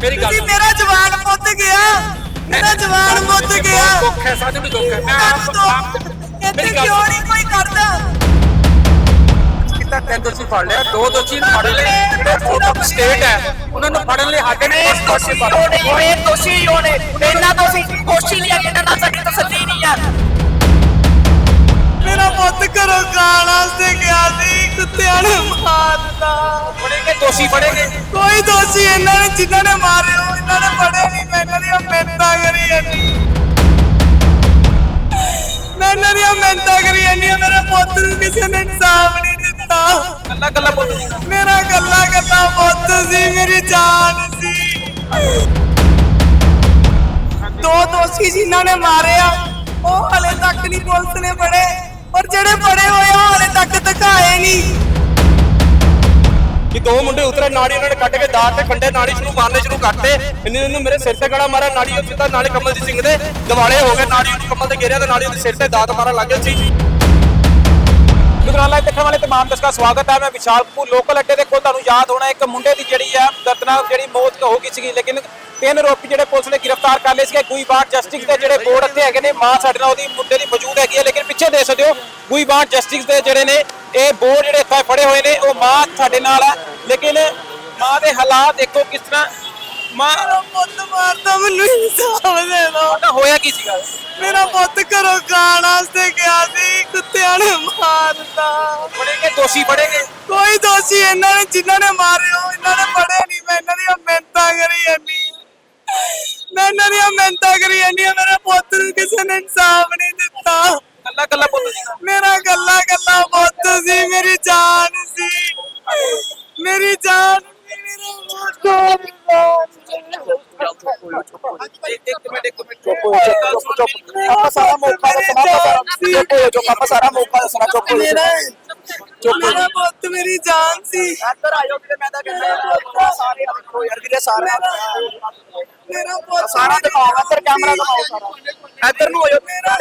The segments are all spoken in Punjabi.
ਮੇਰੀ ਗੱਲ ਤੁਸੀਂ ਮੇਰਾ ਜਵਾਨ ਮੁੱਤ ਗਿਆ। ਮੇਰਾ ਜਵਾਨ ਮੁੱਤ ਗਿਆ। ਦੁੱਖ ਹੈ ਸਾਡੇ ਵੀ ਦੁੱਖ ਹੈ। ਮੈਂ ਆਪ ਮੇਰੀ ਗੱਲ ਕਿਉਂ ਨਹੀਂ ਕੋਈ ਕਰਦਾ? ਕੀਤਾ ਤਿੰਨ ਦੋਸ਼ੀ ਫੜ ਲਿਆ ਦੋ ਦੋਸ਼ੀ ਫੜ ਲਏ। ਜਿਹੜੇ ਸਟੇਟ ਹੈ ਉਹਨਾਂ ਨੂੰ ਫੜਨ ਲਈ ਸਾਡੇ ਨੇ ਇਸ ਦੋਸ਼ੀ ਫੜ ਲਏ ਇਹ ਦੋਸ਼ੀ ਹੀ ਹੋਣੇ ਇਹਨਾਂ ਦੋਸ਼ੀ ਕੋਸ਼ੀ ਲਿਆ ਕਿ ਨਾ ਸਾਡੀ ਤਸੱਲੀ ਨਹੀਂ ਯਾਰ ਮੇਰਾ ਪੁੱਤ ਘਰੋਂ ਖਾਣ ਵਾਸਤੇ ਗਿਆ ਸੀ ਕੁੱਤਿਆਂ ਨੇ ਮਾਰਤਾ ਫੜੇਗੇ ਦੋਸ਼ੀ ਫੜੇਗੇ? ਕੋਈ ਦੋਸ਼ੀ ਇਹਨਾਂ ਨੇ ਜਿਨ੍ਹਾਂ ਨੇ ਮਾਰੇ ਉਹ ਇਹਨਾਂ ਨੇ ਫੜੇ ਨਹੀਂ ਮੈਂ ਇਹਨਾਂ ਦੀਆਂ ਮਿਹਨਤਾਂ ਕਰੀ ਜਾਂਦੀ। ਮੈਂ ਇਹਨਾਂ ਦੀਆਂ ਮਿਹਨਤਾਂ ਕਰੀ ਜਾਂਦੀ ਹਾਂ, ਮੇਰੇ ਪੁੱਤ ਨੂੰ ਕਿਸੇ ਨੇ ਇਨਸਾਫ ਨਹੀਂ ਦਿੱਤਾ। ਕੱਲਾ ਕੱਲਾ ਬੋਲ ਮੇਰਾ ਗੱਲਾਂ ਗੱਲਾਂ ਪੁੱਤ ਸੀ ਮੇਰੀ ਜਾਨ ਸੀ। ਦੋ ਦੋਸ਼ੀ ਜਿਨ੍ਹਾਂ ਨੇ ਮਾਰਿਆ ਉਹ ਹਲੇ ਤੱਕ ਨਹੀਂ ਪੁਲਿਸ ਨੇ ਫੜੇ। ਔਰ ਜਿਹੜੇ ਫੜੇ ਹੋਏ ਆ, ਉਹ ਤੱਕ ਦਿਖਾਏ ਨਹੀਂ ਕਿ ਦੋ ਮੁੰਡੇ ਉਤਰੇ, ਨਾੜੀ ਉਹਨਾਂ ਨੇ ਕੱਢ ਕੇ ਦਾਤ ਤੇ ਖੰਡੇ ਨਾੜੀ ਸ਼ੁਰੂ ਮਾਰਨੇ ਸ਼ੁਰੂ ਕਰਤੇ। ਇੰਨੇ ਨੂੰ ਮੇਰੇ ਸਿਰ ਤੇ ਗੜਾ ਮਾਰਿਆ, ਨਾੜੀ ਉਹ ਸਿੱਧਾ ਨਾਲੇ ਕਮਲਜੀਤ ਸਿੰਘ ਦੇ ਦਿਵਾਲੇ ਹੋ ਗਏ, ਨਾੜੀ ਉਹਨੂੰ ਕਮਲ ਤੇ ਘੇਰਿਆ ਤੇ ਨਾੜੀ ਉਹਦੇ ਸਿਰ ਤੇ ਦਾਤ ਮਾਰਨ ਲੱਗ ਗਏ ਸੀ। ਲੁਧਿਆਣਾ ਦੇਖਣ ਵਾਲੇ ਤਮਾਮ ਦਰਸ਼ਕਾਂ ਸਵਾਗਤ ਹੈ। ਮੈਂ ਵਿਸ਼ਾਲ ਕਪੂਰ ਲੋਕਲ ਅੱਡੇ ਦੇ ਕੋਲ ਤੁਹਾਨੂੰ ਯਾਦ ਹੋਣਾ ਇੱਕ ਮੁੰਡੇ ਦੀ ਜਿਹੜੀ ਹੈ ਦਰਦਨਾਕ ਜਿਹੜੀ ਮੌਤ ਹੋ ਗਈ ਸੀਗੀ, ਲੇਕਿਨ ਤਿੰਨ ਆਰੋਪੀ ਜਿਹੜੇ ਪੁਲਿਸ ਨੇ ਗ੍ਰਿਫਤਾਰ ਕਰ ਲਏ ਸੀਗੇ। ਗੁਈਬਾਟ ਜਸਟਿਸ ਦੇ ਜਿਹੜੇ ਬੋਰਡ ਇੱਥੇ ਹੈਗੇ ਨੇ, ਮਾਂ ਸਾਡੇ ਨਾਲ ਉਹਦੀ, ਮੁੰਡੇ ਦੀ ਮੌਜੂਦ ਹੈਗੀ ਹੈ, ਲੇਕਿਨ ਪਿੱਛੇ ਦੇਖ ਸਕਦੇ ਹੋ ਗੁਈਬਾਟ ਜਸਟਿਸ ਦੇ ਜਿਹੜੇ ਨੇ, ਇਹ ਬੋਰਡ ਜਿਹੜੇ ਇੱਥੇ ਫੜੇ ਹੋਏ ਨੇ, ਉਹ ਮਾਂ ਸਾਡੇ ਨਾਲ ਹੈ। ਲੇਕਿਨ ਮਾਂ ਦੇ ਹਾਲਾਤ ਦੇਖੋ ਕਿਸ ਤਰ੍ਹਾਂ ਮਾਂ ਮੇਰਾ ਪੁੱਤ ਮਾਰਦਾ ਮੈਨੂੰ ਇਨਸਾਫ ਦੇ ਦਿਓ ਦਾ ਹੋਇਆ ਕੀ ਸੀਗਾ? ਮੇਰਾ ਪੁੱਤ ਘਰੋਂ ਖਾਣ ਵਾਸਤੇ ਗਿਆ ਸੀ ਕੁੱਤਿਆਂ ਨੇ ਮਾਰਤਾ। ਫੜੇਗੇ ਦੋਸ਼ੀ ਫੜੇਗੇ? ਕੋਈ ਦੋਸ਼ੀ ਇਹਨਾਂ ਨੇ ਜਿਨ੍ਹਾਂ ਨੇ ਮਾਰੇ ਉਹ ਇਹਨਾਂ ਨੇ ਫੜੇ ਨਹੀਂ। ਮੈਂ ਇਹਨਾਂ ਦੀਆਂ ਮਿਹਨਤਾਂ ਕਰੀ ਜਾਂਦੀ। ਮੈਂ ਇਹਨਾਂ ਦੀਆਂ ਮਿਹਨਤਾਂ ਕਰੀ ਜਾਂਦੀ ਮੇਰੇ ਪੁੱਤ ਨੂੰ ਕਿਸੇ ਨੇ ਇਨਸਾਫ ਨਹੀਂ ਦਿੱਤਾ। ਕੱਲਾ ਕੱਲਾ ਪੁੱਤ ਸੀਗਾ। ਮੇਰਾ ਗੱਲਾਂ ਗੱਲਾਂ ਪੁੱਤ ਸੀ ਮੇਰੀ ਜਾਨ ਸੀ। ਮੇਰੀ ਜਾਨ ਇੱਕ ਇੱਕ ਮਿੰਟ ਇੱਕ ਮਿੰਟ ਚੁੱਪ ਹੋ ਜਾ ਚੁੱਪ ਚੁੱਪ ਆਪਾਂ ਸਾਰਾ ਮੌਕਾ ਦੱਸਣਾ ਆਪਾਂ ਚੁੱਪ ਹੋ ਜਾ ਆਪਾਂ ਸਾਰਾ ਮੌਕਾ ਦੱਸਣਾ ਚੁੱਪ ਹੋ ਮੇਰਾ ਜਾ ਮੇਰਾ ਪੁੱਤ ਮੇਰੀ ਜਾਨ ਸੀ ਇੱਧਰ ਆਇਓ ਵੀਰੇ ਮੈਂ ਤਾਂ ਕਹਿੰਦਾ ਸਾਰੇ ਦੇਖੋ ਯਾਰ ਵੀਰੇ ਸਾਰੇ ਮੇਰਾ ਪੁੱਤ ਸਾਰਾ ਦਿਖਾਓ ਇੱਧਰ ਕੈਮਰਾ ਦਿਖਾਓ ਸਾਰਾ। ਇੱਧਰ ਨੂੰ ਆਇਓ ਮੇਰਾ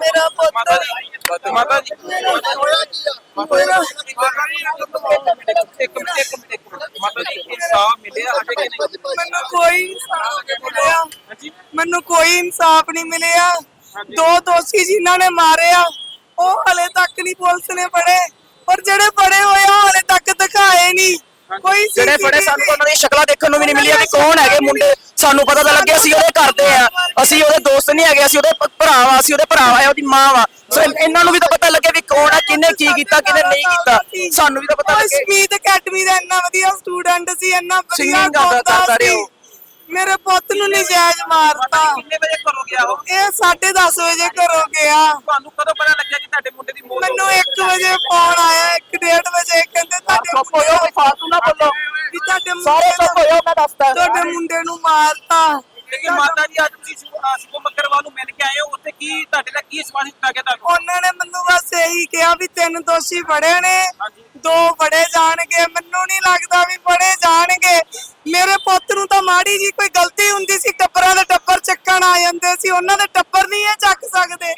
ਮੇਰਾ ਪੁੱਤ ਮਾਤਾ ਜੀ ਮਾਤਾ ਜੀ। ਮੇਰਾ ਇੱਕ ਮਿੰਟ ਇੱਕ ਮਿੰਟ ਇੱਕ ਮਿੰਟ ਮਾਤਾ ਜੀ ਇਨਸਾਫ ਮਿਲਿਆ ਸਾਡੇ ਕਿ ਨਹੀਂ ਮੈਨੂੰ ਕੋਈ ਇਨਸਾਫ ਨਹੀਂ ਮਿਲਿਆ। ਮੈਨੂੰ ਕੋਈ ਇਨਸਾਫ ਨਹੀਂ ਮਿਲਿਆ। ਦੋ ਦੋਸ਼ੀ ਜਿਨ੍ਹਾਂ ਨੇ ਮਾਰਿਆ ਉਹ ਹਲੇ ਤੱਕ ਨਹੀਂ ਪੁਲਿਸ ਨੇ ਫੜੇ। ਔਰ ਜਿਹੜੇ ਫੜੇ ਹੋਏ ਹਲੇ ਤੱਕ ਦਿਖਾਏ ਨਹੀਂ। ਕੋਈ ਜਿਹੜੇ CCTV ਸਾਨੂੰ ਉਹਨਾਂ ਦੀ ਸ਼ਕਲਾਂ ਦੇਖਣ ਨੂੰ ਵੀ ਨਹੀਂ ਮਿਲੀਆਂ ਵੀ ਕੌਣ ਹੈਗੇ ਮੁੰਡੇ। ਸਾਨੂੰ ਪਤਾ ਤਾਂ ਲੱਗਿਆ ਅਸੀਂ ਉਹਦੇ ਕਰਦੇ ਆ। ਅਸੀਂ ਉਹਦੇ ਦੋਸਤ ਨਹੀਂ ਹੈਗੇ ਅਸੀਂ ਉਹਦੇ ਭਰਾ ਵਾ ਅਸੀਂ ਉਹਦੇ ਭਰਾ ਆ ਉਹਦੀ ਮਾਂ ਵਾ। ਸੋ ਇਹਨਾਂ ਨੂੰ ਵੀ ਤਾਂ ਪਤਾ ਲੱਗੇ ਵੀ ਕੌਣ ਆ ਕਿਹਨੇ ਕੀ ਕੀਤਾ ਕਿਹਨੇ ਨਹੀਂ ਕੀਤਾ। ਸਾਨੂੰ ਵੀ ਤਾਂ ਪਤਾ ਉਹ ਲੱਗੇ ਸ਼ਹੀਦ ਅਕੈਡਮੀ ਦਾ ਇੰਨਾ ਵਧੀਆ ਸਟੂਡੈਂਟ ਸੀ ਇੰਨਾ ਵਧੀਆ Singing ਕਰਦਾ ਗਾਉਂਦਾ ਕਰਦਾ ਰਿਹਾ ਸੀ। ਉਹ। ਮੇਰੇ ਪੁੱਤ ਨੂੰ ਨਜਾਇਜ਼ ਮਾਰਤਾ। ਕਿੰਨੇ ਵਜੇ ਘਰੋਂ ਗਿਆ ਉਹ? ਇਹ 10:30 ਵਜੇ ਘਰੋਂ ਗਿਆ। ਤੁਹਾਨੂੰ ਕਦੋਂ ਪਤਾ ਲੱਗਿਆ ਕਿ ਤੁਹਾਡੇ ਮੁੰਡੇ ਦੀ ਮੌਤ ਮੈਨੂੰ 1 ਵਜੇ ਫੋਨ ਆਇਆ 1:30 ਵਜੇ। ਕਹਿੰਦੇ ਤੁਹਾਡੇ ਚੁੱਪ ਹੋਇਓ ਵੀ ਫਾਲਤੂ ਨਾ ਬੋਲੋ। ਵੀ ਤੁਹਾਡੇ ਸਾਰੇ ਮੁੰਡੇ ਚੁੱਪ ਹੋਇਓ ਮੈਂ ਦੱਸਦਾ। ਤੁਹਾਡੇ ਮੁੰਡੇ ਨੂੰ ਮਾਰਤਾ। ਲੇਕਿਨ ਮਾਤਾ ਜੀ ਅੱਜ ਤੁਸੀਂ ਸ਼ੁਭ ਮੱਕਰਵਾਲ ਨੂੰ ਮਿਲ ਕੇ ਆਏ ਹੋ। ਉੱਥੇ ਕੀ ਤੁਹਾਡੇ ਨਾਲ ਕੀ ਸਵਾਲ ਦਿੱਤਾ ਗਿਆ ਤੁਹਾਨੂੰ? ਉਹਨਾਂ ਨੇ ਮੈਨੂੰ ਬਸ ਇਹੀ ਕਿਹਾ ਵੀ ਤਿੰਨ ਦੋਸ਼ੀ ਫੜੇ ਨੇ। ਦੋ ਫੜੇ ਜਾਣਗੇ ਮੈਨੂੰ ਨਹੀਂ ਲੱਗਦਾ ਵੀ ਫੜੇ ਜਾਣਗੇ। ਮੇਰੇ ਪੁੱਤ ਨੂੰ ਤਾਂ ਮਾੜੀ ਜੀ ਕੋਈ ਗਲਤੀ ਹੁੰਦੀ ਸੀ ਟੱਬਰਾਂ ਦੇ ਟੱਬਰ ਚੱਕਣ ਆ ਜਾਂਦੇ ਸੀ ਉਹਨਾਂ ਦੇ ਟੱਬਰ ਨਹੀਂ ਇਹ ਚੱਕ ਸਕਦੇ।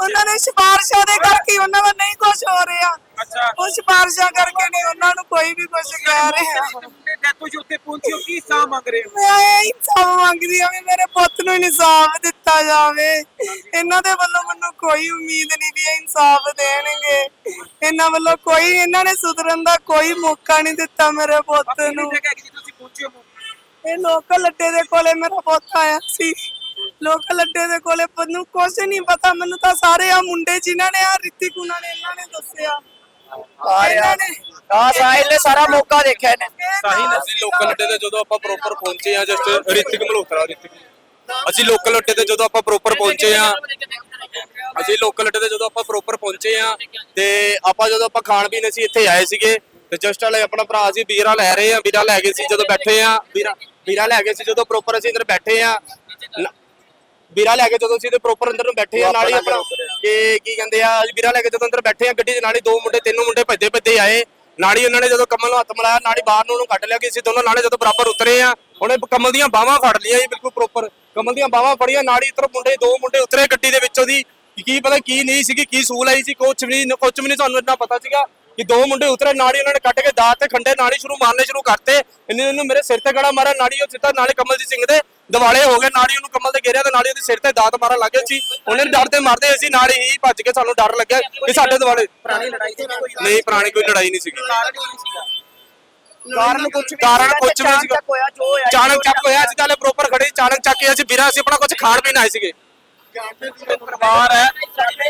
ਉਹਨਾਂ ਨੇ ਸਿਫਾਰਸ਼ਾਂ ਦੇ ਕਰਕੇ ਉਹਨਾਂ ਦਾ ਨਹੀਂ ਕੁਝ ਹੋ ਰਿਹਾ। ਅੱਛਾ। ਉਹ ਸਿਫਾਰਸ਼ਾਂ ਕਰਕੇ ਨਹੀਂ ਉਹਨਾਂ ਨੂੰ ਕੋਈ ਵੀ ਕੁਝ ਕਹਿ ਰਿਹਾ। ਡੈਥ ਹੋਈ ਉੱਥੇ ਪਹੁੰਚੇ ਹੋ ਕੀ ਸਾਹ ਮੰਗ ਰਹੇ ਹੋ? ਮੈਂ ਇਹ ਇਨਸਾਫ ਮੰਗਦੀ ਹਾਂ ਵੀ ਮੇਰੇ ਪੁੱਤ ਨੂੰ ਇਨਸਾਫ ਦਿੱਤਾ ਜਾਵੇ। ਇਹਨਾਂ ਦੇ ਵੱਲੋਂ ਮੈਨੂੰ ਕੋਈ ਉਮੀਦ ਨਹੀਂ ਵੀ ਇਹ ਇਨਸਾਫ ਦੇਣਗੇ। ਇਹਨਾਂ ਵੱਲੋਂ ਕੋਈ ਇਹਨਾਂ ਨੇ ਸੁਧਰਨ ਦਾ ਕੋਈ ਮੌਕਾ ਨਹੀਂ ਦਿੱਤਾ ਮੇਰੇ ਪੁੱਤ ਨੂੰ। ਇਹ ਲੋਕਲ ਅੱਡੇ ਦੇ ਕੋਲੇ ਮੇਰਾ ਪੁੱਤ ਆਇਆ ਸੀ। ਲੋਕਲ ਅੱਡੇ ਦੇ ਕੋਲੇ ਮੈਨੂੰ ਕੁਝ ਨਹੀਂ ਪਤਾ ਮੈਨੂੰ ਤਾਂ ਸਾਰੇ ਆ ਮੁੰਡੇ ਜਿਨ੍ਹਾਂ ਨੇ ਆ ਰਿਤਿਕ ਉਹਨਾਂ ਨੇ ਇਹਨਾਂ ਨੇ ਦੱਸਿਆ। ਇਹਨਾਂ ਨੇ ਆ ਸਾਹਿਲ ਨੇ ਸਾਰਾ ਮੌਕਾ ਦੇਖਿਆ ਇਹਨੇ। ਸਾਹਿਲ ਅਸੀਂ ਲੋਕਲ ਅੱਡੇ ਤੇ ਜਦੋਂ ਆਪਾਂ ਪ੍ਰੋਪਰ ਪਹੁੰਚੇ ਆ ਜਸਟ ਰਿਤਿਕ ਮਲਹੋਤਰਾ ਰਿਤਿਕ। ਅਸੀਂ ਲੋਕਲ ਅੱਡੇ ਤੇ ਜਦੋਂ ਆਪਾਂ ਪ੍ਰੋਪਰ ਪਹੁੰਚੇ ਆ ਅਸੀਂ ਲੋਕਲ ਅੱਡੇ ਤੇ ਜਦੋਂ ਆਪਾਂ ਪ੍ਰੋਪਰ ਪਹੁੰਚੇ ਆ ਤੇ ਆਪਾਂ ਜਦੋਂ ਆਪਾਂ ਖਾਣ ਪੀਣ ਅਸੀਂ ਇੱਥੇ ਆਏ ਸੀਗੇ ਤੇ ਜਸਟ ਵਾਲੇ ਆਪਣਾ ਭਰਾ ਸੀ ਵੀਰਾ ਲੈ ਰਹੇ ਆ ਵੀਰਾ ਲੈ ਗਏ ਸੀ ਜਦੋਂ ਬੈਠੇ ਆ ਵੀਰਾ ਵੀਰਾ ਲੈ ਗਏ ਸੀ ਜਦੋਂ ਪ੍ਰੋਪਰ ਅਸੀਂ ਅੰਦਰ ਬੈਠੇ ਆ ਵੀਰਾ ਲੈ ਕੇ ਜਦੋਂ ਅਸੀਂ ਤੇ ਪ੍ਰੋਪਰ ਅੰਦਰ ਨੂੰ ਬੈਠੇ ਆ ਨਾਲ ਹੀ ਆਪਣਾ ਕਿ ਕੀ ਕਹਿੰਦੇ ਆ ਵੀਰਾ ਲੈ ਕੇ ਜਦੋਂ ਅੰਦਰ ਬੈਠੇ ਆ ਗੱਡੀ ਦੇ ਨਾਲ ਹੀ ਦੋ ਮੁੰਡੇ ਤਿੰਨ ਮੁੰਡੇ ਭੱਜੇ ਭੱਜੇ ਆਏ ਨਾਲ ਹੀ ਉਹਨਾਂ ਨੇ ਜਦੋਂ ਕਮਲ ਨੂੰ ਹੱਥ ਮਿਲਾਇਆ ਨਾਲ ਹੀ ਬਾਹਰ ਨੂੰ ਉਹਨੂੰ ਕੱਢ ਲਿਆ ਕਿ ਅਸੀਂ ਦੋਨੋਂ ਨਾਲੇ ਜਦੋਂ ਬਰਾਬਰ ਉਤਰੇ ਆ, ਉਹਨੇ ਕਮਲ ਦੀਆਂ ਬਾਹਾਂ ਫੜ ਲਈਆਂ ਜੀ ਬਿਲਕੁਲ ਪ੍ਰੋਪਰ ਕਮਲ ਦੀਆਂ ਬਾਹਾਂ ਫੜੀਆਂ ਨਾਲ ਹੀ ਇੱਧਰ ਮੁੰਡੇ, ਦੋ ਮੁੰਡੇ ਉਤਰੇ ਗੱਡੀ ਦੇ ਵਿੱਚੋਂ ਦੀ। ਕੀ ਪਤਾ ਕੀ ਨਹੀਂ ਸੀਗੀ, ਕੀ ਸੂਲ ਆਈ ਸੀ, ਕੁਛ ਵੀ ਨਹੀਂ ਕੁਛ ਵੀ ਨਹੀਂ ਤੁਹਾਨੂੰ ਇੰਨਾ ਪਤਾ ਸੀਗਾ ਕਿ ਦੋ ਮੁੰਡੇ ਉਤਰੇ, ਨਾੜੀ ਉਹਨਾਂ ਨੇ ਕੱਟ ਕੇ ਦਾਤ ਤੇ ਖੰਡੇ ਨਾੜੀ ਸ਼ੁਰੂ, ਮਾਰਨੇ ਸ਼ੁਰੂ ਕਰਤੇ। ਇੰਨੇ ਨੂੰ ਮੇਰੇ ਸਿਰ ਤੇ ਗੜਾ ਮਾਰਿਆ, ਨਾੜੀ ਉਹ ਸਿੱਧਾ ਨਾਲੇ ਕਮਲਜੀਤ ਸਿੰਘ ਦੇ ਦਿਵਾਲੇ ਹੋ ਗਏ ਨਾੜੀ ਉਹਨੂੰ ਕਮਲ ਤੇ ਘੇਰਿਆ ਤੇ ਨਾੜੀ ਉਹਦੇ ਸਿਰ ਤੇ ਦਾਤ ਮਾਰਨ ਲੱਗੇ ਸੀ। ਉਹਨੇ ਡਰ ਤੇ ਮਾਰਦੇ ਅਸੀਂ ਨਾੜੀ ਹੀ ਭੱਜ ਕੇ ਸਾਨੂੰ ਡਰ ਲੱਗਿਆ ਕਿ ਸਾਡੇ ਦਿਵਾਲੇ ਪੁਰਾਣੀ ਲੜਾਈ ਸੀ ਕੋਈ ਨਹੀਂ ਪੁਰਾਣੀ ਕੋਈ ਲੜਾਈ ਨਹੀਂ ਸੀਗੀ। ਕਾਰਨ ਹੀ ਸੀਗਾ? ਕਾਰਨ ਕੁਝ ਵੀ ਕਾਰਨ ਸੀਗਾ। ਚਾਣਕ ਚੱਕ ਹੋਇਆ ਅਸੀਂ ਤਾਲੇ ਪ੍ਰੋਪਰ ਖੜੇ ਚਾਣਕ ਚੱਕ ਕੇ ਅਸੀਂ ਵੀਰਾ ਅਸੀਂ ਆਪਣਾ ਕੁਝ ਖਾਣ ਪੀਣ ਆਏ ਸੀਗੇ। ਪਰਿਵਾਰ ਹੈ